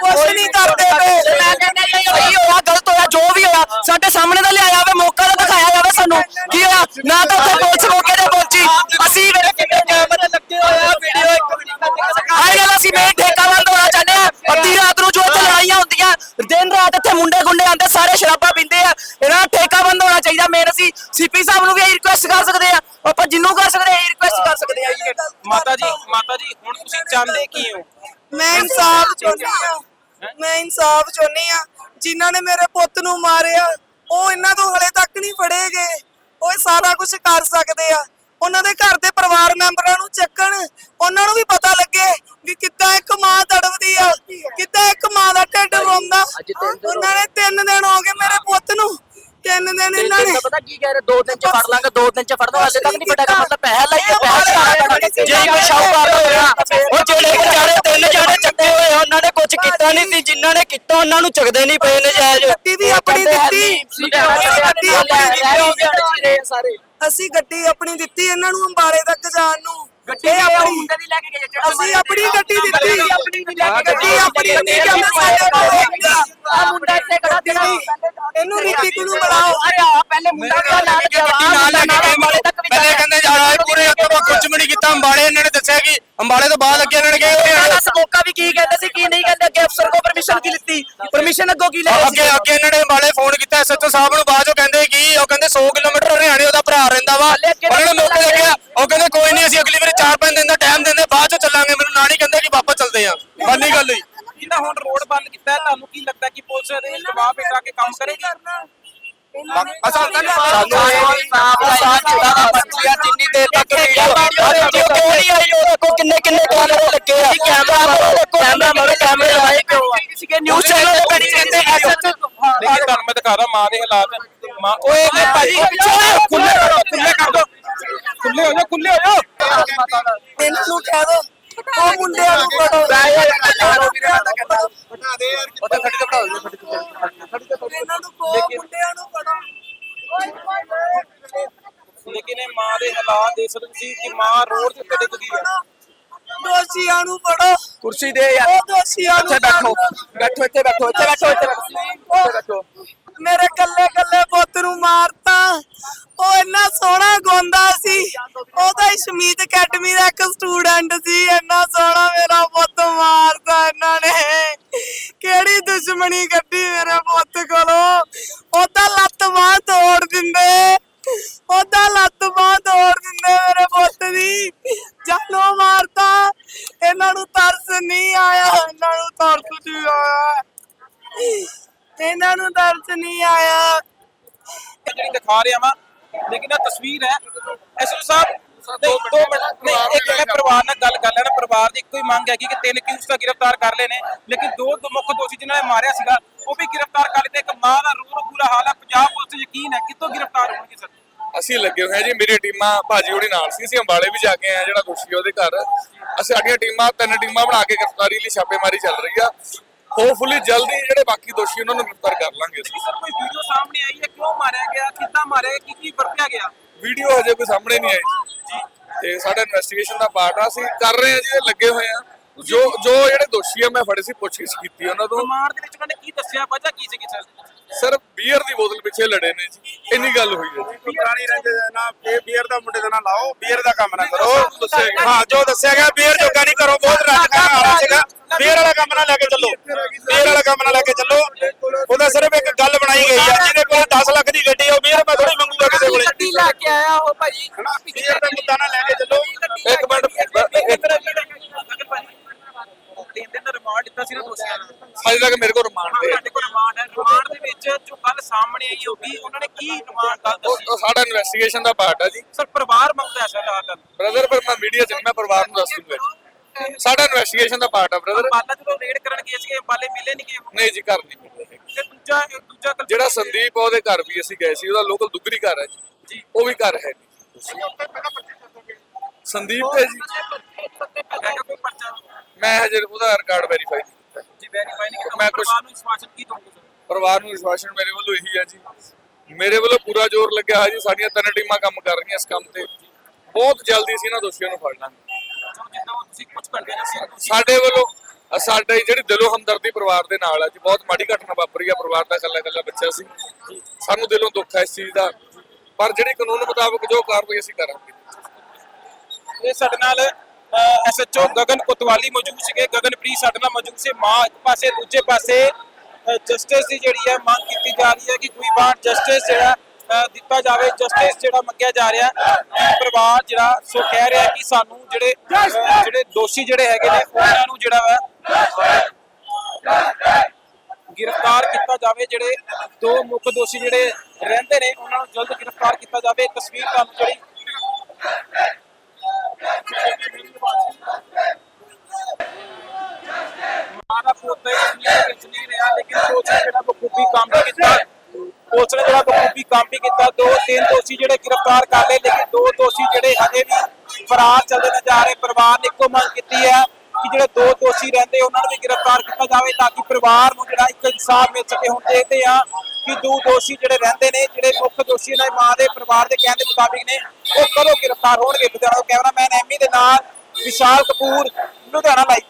ਕੁਛ ਨਹੀਂ ਕਰਦੇ ਪਏ ਮੈਂ ਕਹਿੰਦਾ ਜੀ ਉਹੀ ਹੋਇਆ ਗਲਤ ਹੋਇਆ ਜੋ ਵੀ ਹੋਇਆ ਸਾਡੇ ਸਾਹਮਣੇ ਤਾਂ ਲਿਆਇਆ ਹੋਵੇ ਮੌਕਾ ਤਾਂ ਦਿਖਾਇਆ ਜਾਵੇ ਸਾਨੂੰ ਕੀ ਹੋਇਆ ਨਾ ਤਾਂ ਉੱਥੇ ਪੁਲਿਸ ਮੌਕੇ ਤੇ ਪਹੁੰਚੀ ਅਸੀਂ ਵੇਖ ਕਿੰਨੇ ਕੈਮਰੇ ਲੱਗੇ ਹੋਏ ਆ ਵੀਡੀਓ ਇੱਕ ਮਿੰਟ ਤੱਕ ਆਈ ਗੱਲ ਅਸੀਂ ਮੇਨ ਠੇਕਾ ਬੰਦ ਹੋਣਾ ਚਾਹੁੰਦੇ ਆ ਅੱਧੀ ਰਾਤ ਨੂੰ ਜੋ ਉੱਥੇ ਲੜਾਈਆਂ ਹੁੰਦੀਆਂ ਦਿਨ ਰਾਤ ਇੱਥੇ ਮੁੰਡੇ ਗੁੰਡੇ ਆਉਂਦੇ ਸਾਰੇ ਸ਼ਰਾਬਾਂ ਪੀਂਦੇ ਆ ਇਹਨਾਂ ਮੇਨ ਅਸੀਂ ਸੀਪੀ ਸਾਹਿਬ ਨੂੰ ਵੀ ਇਹ ਰਿਕੁਐਸਟ ਕਰ ਸਕਦੇ ਆ ਆਪਾਂ ਜਿੰਨੂੰ ਕਰ ਸਕਦੇ ਆ ਇਹ ਰਿਕੁਐਸਟ ਕਰ ਸਕਦੇ ਆ ਜੀ ਮਾਤਾ ਜੀ ਮਾਤਾ ਜੀ ਹੁਣ ਤੁਸੀਂ ਚਾਹੁੰਦੇ ਕੀ ਹੋ? ਮੈਂ ਇਨਸਾਫ ਚਾਹੁੰਦੀ ਆ ਮੈਂ ਇਨਸਾਫ ਚਾਹੁੰਦੀ ਆ ਜਿਨ੍ਹਾਂ ਨੇ ਮੇਰੇ ਪੁੱਤ ਨੂੰ ਮਾਰਿਆ ਉਹ ਇਹਨਾਂ ਤੋਂ ਹਲੇ ਤੱਕ ਨਹੀਂ ਫੜੇ ਗਏ। ਉਹ ਸਾਰਾ ਕੁਝ ਕਰ ਸਕਦੇ ਆ। ਉਹਨਾਂ ਦੇ ਘਰ ਦੇ ਪਰਿਵਾਰ ਮੈਂਬਰਾਂ ਨੂੰ ਚੱਕਣ ਉਹਨਾਂ ਨੂੰ ਵੀ ਪਤਾ ਲੱਗੇ ਵੀ ਕਿੱਦਾਂ ਇੱਕ ਮਾਂ ਤੜਫਦੀ ਆ ਕਿੱਦਾਂ ਇੱਕ ਮਾਂ ਦਾ ਢਿੱਡ ਰੋਂਦਾ। ਉਹਨਾਂ ਨੇ ਤਿੰਨ ਦਿਨ ਹੋ ਗਏ ਮੇਰੇ ਪੁੱਤ ਨੂੰ। ਤਿੰਨ ਦਿਨ ਇਹਨਾਂ ਨੇ ਪਤਾ ਕੀ ਕਹਿ ਰਹੇ ਦੋ ਦਿਨ ਚ ਫੜ ਲਾਂਗੇ ਦੋ ਦਿਨ ਚ ਫੜ ਦੋ ਹਾਲੇ ਤੱਕ ਨਹੀਂ ਫੜਿਆ ਮਤਲਬ ਪੈਸਾ ਲਾਈਏ ਪੈਸਾ ਜੇ ਕੋਈ ਸ਼ਾਹੂਕਾਰ ਹੋਇਆ ਉਹ ਜਿਹੜੇ ਵਿਚਾਰੇ ਤਿੰਨ ਜਿਹੜੇ ਚੱਕੇ ਹੋਏ ਆ, ਉਹਨਾਂ ਨੇ ਕੁਝ ਕੀਤਾ ਨਹੀਂ ਸੀ ਜਿਨ੍ਹਾਂ ਨੇ ਕੀਤਾ ਉਹਨਾਂ ਨੂੰ ਚੱਕਦੇ ਨਹੀਂ ਪਏ ਗੱਡੀ ਵੀ ਆਪਣੀ ਦਿੱਤੀ। ਗੱਡੀ ਆਪਣੀ ਦਿੱਤੀ। ਸਾਰੇ। ਅਸੀਂ ਗੱਡੀ ਆਪਣੀ ਦਿੱਤੀ ਇਹਨਾਂ ਨੂੰ ਅੰਬਾਲੇ ਤੱਕ ਜਾਣ ਨੂੰ। ਇਹ ਆਪਣੀ ਦੀ ਲੈ ਕੇ ਗਏ ਅਸੀਂ ਆਪਣੀ ਗੱਡੀ ਦਿੱਤੀ। ਆਪਣੀ ਵੀ ਲੈ ਕੇ ਗੱਡੀ ਆਪਣੀ ਦਿੱਤੀ। ਕਹਿੰਦੇ ਸਾਡੇ ਕੋਲ ਹੈਗੀ ਆ। ਮੁੰਡਾ ਇੱਥੇ ਖੜਾ ਤੇਰਾ। ਇਹਨੂੰ ਰਿਤਿਕ ਨੂੰ ਬੁਲਾਓ ਅਰੇ ਆ ਪਹਿਲੇ ਮੁੰਡਾ ਕਿਹੜਾ ਨਾਲ ਗੱਡੀ ਨਾਲ ਲੈ ਕੇ ਗਏ ਪਹਿਲੇ ਕਹਿੰਦੇ ਜਾ ਰਹੇ ਪੂਰੇ ਉੱਤੇ ਮੈਂ ਕੁਝ ਵੀ ਨਹੀਂ ਕੀਤਾ। ਅੰਬਾਲੇ ਇਹਨਾਂ ਨੇ ਦੱਸਿਆ ਕਿ ਅੰਬਾਲੇ ਤੋਂ ਬਾਅਦ ਅੱਗੇ ਇਹਨਾਂ ਨੇ ਗਏ ਇਹਦਾ ਸਮੋਕਾ ਵੀ ਕੀ ਕਹਿੰਦੇ ਸੀ ਕੀ ਨਹੀਂ ਕਹਿੰਦੇ ਅੱਗੇ ਅਫਸਰ ਕੋ ਪਰਮਿਸ਼ਨ ਕੀ ਲਿੱਤੀ? ਪਰਮਿਸ਼ਨ ਅੱਗੋਂ ਕੀ ਲੈ ਅੱਗੇ ਅੱਗੇ ਇਹਨਾਂ ਨੇ ਅੰਬਾਲੇ ਫੋਨ ਕੀਤਾ ਐਸਐਚਓ ਸਾਹਿਬ ਨੂੰ। ਬਾਅਦ ਚੋਂ ਕਹਿੰਦੇ ਕੀ ਉਹ ਕਹਿੰਦੇ 100 ਕਿਲੋਮੀਟਰ ਹਰਿਆਣੇ ਉਹਦਾ ਭਰਾ ਰਹਿੰਦਾ ਵਾ। ਉਹਨਾਂ ਨੇ ਮੌਕੇ ਤੇ ਕਿਹਾ ਉਹ ਕਹਿੰਦੇ ਕੋਈ ਨਹੀਂ, ਅਸੀਂ ਅਗਲੀ ਵਾਰੀ 4-5 ਦਿਨ ਦਾ ਟਾਈਮ ਦਿੰਦੇ ਬਾਅਦ ਚ ਚੱਲਾਂਗੇ। ਮੈਨੂੰ ਨਾਲ ਹੀ ਕਹਿੰਦੇ ਕਿ ਵਾਪਸ ਚੱਲਦੇ ਆ ਬੰਨੀ ਗੱਲ ਹੋਈ। ਜਿੱਦਾਂ ਹੁਣ ਰੋਡ ਬੰਦ ਕੀਤਾ, ਤੁਹਾਨੂੰ ਕੀ ਲੱਗਦਾ ਕਿ ਪੁਲਿਸ ਦੇ ਜਵਾਬ ਹੇਠ ਕੇ ਕੰਮ ਕਰੇਗੀ? ਅਸਲ ਤਾਂ ਸਾਨੂੰ ਇਹ ਸਾਫ਼ ਸਾਫ਼ ਚੁੜਾ ਬੱਚੀਆਂ ਜਿੰਨੀ ਦੇਰ ਤੱਕ ਵੀਡੀਓ ਕਿਉਂ ਨਹੀਂ ਆਈ ਉਹਦੇ ਕੋ ਕਿੰਨੇ ਕਿੰਨੇ ਕੈਮਰੇ ਲੱਗੇ ਆ ਕੈਮਰਾ ਕੈਮਰਾ ਮਾਰੇ ਕੈਮਰੇ ਲਾਏ ਕਿਉਂ ਆ ਸੀਗੇ ਨਿਊਜ਼ ਚੈਨਲ ਦੇ ਬਣੀ ਕਹਿੰਦੇ ਐਸਐਚ ਦੇਖੀ ਤੁਹਾਨੂੰ ਮੈਂ ਦਿਖਾ ਦਾਂ ਮਾਂ ਦੇ ਹਾਲਾਤ ਮਾਂ ਓਏ ਓਏ ਭਾਜੀ ਖੁੱਲੇ ਕਰੋ ਖੁੱਲੇ ਕਰ ਦੋ ਖੁੱਲੇ ਹੋ ਜਾਓ ਖੁੱਲੇ ਹੋ ਜਾਓ ਇਹਨਾਂ ਨੂੰ ਕਹਿ ਦੋ ਉਹ ਮੁੰਡਿਆਂ ਨੂੰ ਫੜੋ ਇਹਨਾਂ ਦੇਖ ਸਕਦੇ ਸੀ ਕਿ ਮਾਂ ਰੋਡ ਦੇ ਉੱਤੇ ਡਿੱਗਦੀ ਹੈ। ਦੋਸ਼ੀਆਂ ਨੂੰ ਫੜੋ। ਕੁਰਸੀ ਦੇ ਯਾਰ। ਉਹ ਦੋਸ਼ੀਆਂ ਨੂੰ ਇੱਥੇ ਬੈਠੋ। ਬੈਠੋ ਇੱਥੇ ਬੈਠੋ ਇੱਥੇ ਬੈਠੋ ਇੱਥੇ ਬੈਠੋ। ਇਹਨਾਂ ਨੂੰ ਤਰਸ ਨਹੀਂ ਆਇਆ ਇਹਨਾਂ ਨੂੰ ਤਰਸ ਨਹੀਂ ਆਇਆ। ਇਹਨਾਂ ਨੂੰ ਦਰਦ ਨਹੀਂ ਆਇਆ। ਜਿਹੜੀ ਦਿਖਾ ਰਿਹਾ ਵਾਂ ਲੇਕਿਨ ਇਹ ਤਸਵੀਰ ਹੈ। ਐਸਓ ਸਾਹਿਬ ਨਹੀਂ, ਦੋ ਮਿੰਟ ਨਹੀਂ ਇੱਕ ਮੈਂ ਪਰਿਵਾਰ ਨਾਲ ਗੱਲ ਕਰ ਲੈਣਾ ਪਰਿਵਾਰ ਦੀ ਇੱਕੋ ਹੀ ਮੰਗ ਹੈਗੀ ਕਿ ਤਿੰਨ ਕਿਊਸ ਤਾਂ ਗ੍ਰਿਫਤਾਰ ਕਰ ਲਏ ਨੇ ਲੇਕਿਨ ਦੋ ਦੋ ਮੁੱਖ ਦੋਸ਼ੀ ਜਿਨ੍ਹਾਂ ਨੇ ਮਾਰਿਆ ਸੀਗਾ ਉਹ ਵੀ ਗ੍ਰਿਫਤਾਰ ਕਰ ਲਏ ਤੇ ਇੱਕ ਮਾਂ ਦਾ ਰੂਹ ਨੂੰ ਬੁਰਾ ਹਾਲ ਹੈ। ਪੰਜਾਬ ਪੁਲਿਸ ਨੂੰ ਯਕੀਨ ਹੈ ਕਿੱਥੋਂ ਗ੍ਰਿਫਤਾਰ ਹੋਣਗੇ ਸਰ? ਅਸੀਂ ਲੱਗੇ ਹੋਏ ਜੀ ਮੇਰੀ ਟੀਮਾਂ ਭਾਜੀ ਉਹਦੇ ਨਾਲ ਸੀ ਅਸੀਂ ਅੰਬਾਲੇ ਵੀ ਜਾ ਕੇ ਆਏ ਜਿਹੜਾ ਆ ਉਹਦੇ ਘਰ। ਅਸੀਂ ਸਾਡੀਆਂ ਟੀਮਾਂ ਤਿੰਨ ਟੀਮਾਂ ਬਣਾ ਕੇ ਗ੍ਰਿਫਤਾਰੀ ਲਈ ਛਾਪੇਮਾਰੀ ਚੱਲ ਰਹੀ ਆ। ਹੋਪਫੁਲੀ ਜਲਦੀ ਜਿਹੜੇ ਬਾਕੀ ਦੋਸ਼ੀ ਉਹਨਾਂ ਨੂੰ ਗ੍ਰਿਫਤਾਰ ਕਰ ਲਾਂਗੇ ਅਸੀਂ। ਸਰ ਕੋਈ ਵੀਡੀਓ ਸਾਹਮਣੇ ਆਈ ਹੈ? ਕਿਉਂ ਮਾਰਿਆ ਗਿਆ? ਕਿੱਦਾਂ ਮਾਰਿਆ ਕੀ ਕੀ ਵਰਤਿਆ ਗਿਆ? ਵੀਡੀਓ ਹਜੇ ਕੋਈ ਸਾਹਮਣੇ ਨਹੀਂ ਆਈ। ਜੀ। ਤੇ ਸਾਡਾ ਇਨਵੈਸਟੀਗੇਸ਼ਨ ਦਾ ਪਾਰਟ ਆ ਅਸੀਂ ਕਰ ਰਹੇ ਆ ਜੀ ਲੱਗੇ ਹੋਏ ਆ ਜੋ ਜੋ ਜਿਹੜੇ ਦੋਸ਼ੀ ਆ ਮੈਂ ਫੜੇ ਸੀ ਪੁੱਛਗਿੱਛ ਕੀਤੀ ਉਹਨਾਂ ਤੋਂ। ਰਿਮਾਂਡ ਦੇ ਵਿੱਚ ਉਹਨਾਂ ਨੇ ਕੀ ਦੱਸਿਆ? ਵਜ੍ਹਾ ਕੀ ਸੀਗੀ ਸਰ? ਸਰ ਬੀਅਰ ਦੀ ਬੋਤਲ ਪਿੱਛੇ ਲੜੇ ਨੇ ਜੀ। ਇੰਨੀ ਗੱਲ ਹੋਈ ਹੈ ਜੀ। ਪੁਰਾਣੀ ਰੰਜ ਨਾ ਇਹ ਬੀਅਰ ਦਾ ਮੁੰਡੇ ਦਾ ਨਾ ਲਾਓ ਬੀਅਰ ਦਾ ਕੰਮ ਨਾ ਕਰੋ। ਹਾਂ ਜੋ ਦੱਸਿਆ ਗਿਆ ਬੀਅਰ ਜੋਗਾ ਨਹੀਂ ਕਰੋ ਬਹੁਤ ਰੱਜ ਖਾਣਾ ਆ ਰਿਹਾ ਸੀਗਾ। ਬੀਅਰ ਵਾਲਾ ਕੰਮ ਨਾ ਲੈ ਕੇ ਚੱਲੋ। ਬੀਅਰ ਵਾਲਾ ਕੰਮ ਨਾ ਲੈ ਕੇ ਚੱਲੋ। ਉਹਦਾ ਸਿਰਫ ਇੱਕ ਗੱਲ ਬਣਾਈ ਗਈ ਆ ਜਿਹਦੇ ਕੋਲ 10 ਲੱਖ ਦੀ ਗੱਡੀ ਆ ਉਹ ਬੀਅਰ ਮੈਂ ਥੋੜੀ ਮੰਗੂਗਾ ਕਿਸੇ ਕੋਲੇ। ਗੱਡੀ ਲੈ ਕੇ ਆਇਆ ਉਹ ਭਾਜੀ ਬੀਅਰ ਦਾ ਮੁੱਦਾ ਨਾ ਲੈ ਕੇ ਚੱਲੋ। ਇੱਕ ਮਿੰਟ ਤਿੰਨ ਦਿਨ ਦਾ ਰਿਮਾਂਡ ਦਿੱਤਾ ਸੀ ਨਾ ਦੋਸ਼ੀਆਂ ਨੂੰ। ਹਜੇ ਤੱਕ ਮੇਰੇ ਕੋਲ ਰਿਮਾਂਡ ਤੇ ਹੈ। ਸਾਡੇ ਕੋਲ ਰਿਮਾਂਡ ਹੈ। ਰਿਮਾਂਡ ਦੇ ਵਿੱਚ ਜੋ ਗੱਲ ਸਾਹਮਣੇ ਆਈ ਹੋਗੀ ਉਹਨਾਂ ਨੇ ਕੀ ਰਿਮਾਂਡ ਗੱਲ ਉਹ ਦੱਸੀ ਉਹ ਸਾਡਾ ਇਨਵੈਸਟੀਗੇਸ਼ਨ ਦਾ ਪਾਰਟ ਆ ਜੀ। ਸਰ ਪਰਿਵਾਰ ਮੰਗਦਾ ਹੈ ਸਰ ਗੱਲ ਬ੍ਰਦਰ ਪਰ ਮੈਂ ਮੀਡੀਆ ਚ ਨਹੀਂ, ਮੈਂ ਪਰਿਵਾਰ ਨੂੰ ਦੱਸ ਦੂੰਗਾ ਸਾਡਾ ਇਨਵੈਸਟੀਗੇਸ਼ਨ ਦਾ ਪਾਰਟ ਆ ਬ੍ਰਦਰ ਬਾਲਾ ਜਦੋਂ ਰੇਡ ਕਰਨ ਗਏ ਸੀਗੇ ਬਾਲੇ ਮਿਲੇ ਨਹੀਂ ਗਏ ਨਹੀਂ ਜੀ ਘਰ ਨਹੀਂ ਮਿਲਿਆ। ਤੇ ਦੂਜਾ ਦੂਜਾ ਜਿਹੜਾ ਸੰਦੀਪ ਆ, ਉਹਦੇ ਘਰ ਵੀ ਅਸੀਂ ਗਏ ਸੀ ਉਹਦਾ ਲੋਕਲ ਦੁੱਗਰੀ ਘਰ ਹੈ ਜੀ। ਉਹ ਵੀ ਘਰ ਹੈ ਨਹੀਂ। ਸੰਦੀਪ ਤੇ ਜੀ। ਮੈਂ ਹਜੇ ਉਹਦਾ ਰਿਕਾਰਡ ਵੈਰੀਫਾਈ ਨਹੀਂ ਕੀਤਾ। ਜੀ ਵੈਰੀਫਾਈ ਨਹੀਂ ਕੀਤਾ। ਮੈਂ ਪਰਿਵਾਰ ਨੂੰ ਵਿਸ਼ਵਾਸਨ ਕੀ ਦੋਗੇ ਪਰਿਵਾਰ ਨੂੰ ਵਿਸ਼ਵਾਸਨ ਮੇਰੇ ਵੱਲੋਂ ਇਹੀ ਹੈ ਜੀ। ਮੇਰੇ ਵੱਲੋਂ ਪੂਰਾ ਜ਼ੋਰ ਲੱਗਿਆ ਹੈ ਜੀ। ਸਾਡੀਆਂ ਤਿੰਨ ਟੀਮਾਂ ਕੰਮ ਕਰ ਰਹੀਆਂ ਇਸ ਕੰਮ ਤੇ। ਬਹੁਤ ਜਲਦੀ ਅਸੀਂ ਇਹਨਾਂ ਦੋਸ਼ੀਆਂ ਨੂੰ ਫੜ ਲਾਂਗੇ। ਕੁਝ ਸਾਡੇ ਵੱਲੋਂ ਸਾਡੇ ਜਿਹੜੀ ਦਿਲੋਂ ਹਮਦਰਦੀ ਪਰਿਵਾਰ ਦੇ ਨਾਲ ਹੈ ਜੀ। ਬਹੁਤ ਮਾੜੀ ਘਟਨਾ ਵਾਪਰੀ ਆ। ਪਰਿਵਾਰ ਦਾ ਇਕੱਲਾ ਇਕੱਲਾ ਬੱਚਾ ਸੀ। ਸਾਨੂੰ ਦਿਲੋਂ ਦੁੱਖ ਹੈ ਇਸ ਚੀਜ਼ ਦਾ। ਪਰ ਜਿਹੜੀ ਕਾਨੂੰਨ ਮੁਤਾਬਕ ਜੋ ਕਾਰਵਾਈ ਅਸੀਂ ਕਰਾਂਗੇ। ਇਹ ਸਾਡੇ ਨਾਲ ਐਸਐਚਓ ਗਗਨ ਕੋਤਵਾਲੀ ਮੌਜੂਦ ਸੀਗੇ। ਗਗਨਪ੍ਰੀਤ ਸਾਡੇ ਨਾਲ ਮੌਜੂਦ ਸੀ। ਮਾਂ ਇੱਕ ਪਾਸੇ, ਦੂਜੇ ਪਾਸੇ ਜਸਟਿਸ ਦੀ ਜਿਹੜੀ ਹੈ ਮੰਗ ਕੀਤੀ ਜਾ ਰਹੀ ਹੈ ਕਿ ਕੋਈ ਵਾਰ ਜਸਟਿਸ ਜਿਹੜਾ ਦਿੱਤਾ ਜਾਵੇ ਜਸਟਿਸ ਜਿਹੜਾ ਮੰਗਿਆ ਜਾ ਰਿਹਾ ਪਰਿਵਾਰ ਜਿਹੜਾ, ਸੋ ਕਹਿ ਰਿਹਾ ਕਿ ਸਾਨੂੰ ਜਿਹੜੇ ਜਿਹੜੇ ਦੋਸ਼ੀ ਜਿਹੜੇ ਹੈਗੇ ਨੇ, ਉਹਨਾਂ ਨੂੰ ਜਿਹੜਾ ਵਾ, ਗ੍ਰਿਫਤਾਰ ਕੀਤਾ ਜਾਵੇ। ਜਿਹੜੇ ਦੋ ਮੁੱਖ ਦੋਸ਼ੀ ਜਿਹੜੇ ਰਹਿੰਦੇ ਨੇ, ਉਹਨਾਂ ਨੂੰ ਜਲਦ ਗ੍ਰਿਫਤਾਰ ਕੀਤਾ ਜਾਵੇ। ਤਸਵੀਰ ਤੁਹਾਨੂੰ ਜਿਹੜੀ ਮਾਂ ਦਾ ਨਹੀਂ ਰਿਹਾ, ਲੇਕਿਨ ਪੁਲਿਸ ਨੇ ਜਿਹੜਾ ਬਖੂਬੀ ਕੰਮ ਵੀ ਕੀਤਾ ਪੁਲਿਸ ਨੇ ਜਿਹੜਾ ਬਖੂਬੀ ਕੰਮ ਵੀ ਕੀਤਾ, ਦੋ ਤਿੰਨ ਦੋਸ਼ੀ ਜਿਹੜੇ ਗ੍ਰਿਫਤਾਰ ਕਰ ਲਏ, ਲੇਕਿਨ ਦੋ ਦੋਸ਼ੀ ਜਿਹੜੇ ਹਜੇ ਵੀ ਫਰਾਰ ਚੱਲਦੇ ਨਜ਼ਰ ਆ ਰਹੇ, ਪਰਿਵਾਰ ਨੇ ਇੱਕੋ ਮੰਗ ਕੀਤੀ ਹੈ ਕਿ ਜਿਹੜੇ ਦੋ ਦੋਸ਼ੀ ਰਹਿੰਦੇ, ਉਹਨਾਂ ਨੂੰ ਵੀ ਗ੍ਰਿਫਤਾਰ ਕੀਤਾ ਜਾਵੇ ਤਾਂ ਕਿ ਪਰਿਵਾਰ ਨੂੰ ਜਿਹੜਾ ਇੱਕ ਇਨਸਾਫ ਮਿਲ ਸਕੇ, ਹੁਣ ਦੇਖਦੇ ਆ ਕਿ ਦੋ ਦੋਸ਼ੀ ਜਿਹੜੇ ਰਹਿੰਦੇ ਨੇ, ਜਿਹੜੇ ਮੁੱਖ ਦੋਸ਼ੀ ਇਹਨਾਂ ਦੀ ਮਾਂ ਦੇ ਪਰਿਵਾਰ ਦੇ ਕਹਿਣ ਦੇ ਮੁਤਾਬਿਕ ਨੇ, ਉਹ ਕਦੋਂ ਗ੍ਰਿਫਤਾਰ ਹੋਣਗੇ? ਲੁਧਿਆਣਾ ਕੈਮਰਾਮੈਨ ਐਮੀ ਦੇ ਨਾਲ ਵਿਸ਼ਾਲ ਕਪੂਰ, ਲੁਧਿਆਣਾ ਲਾਈਵ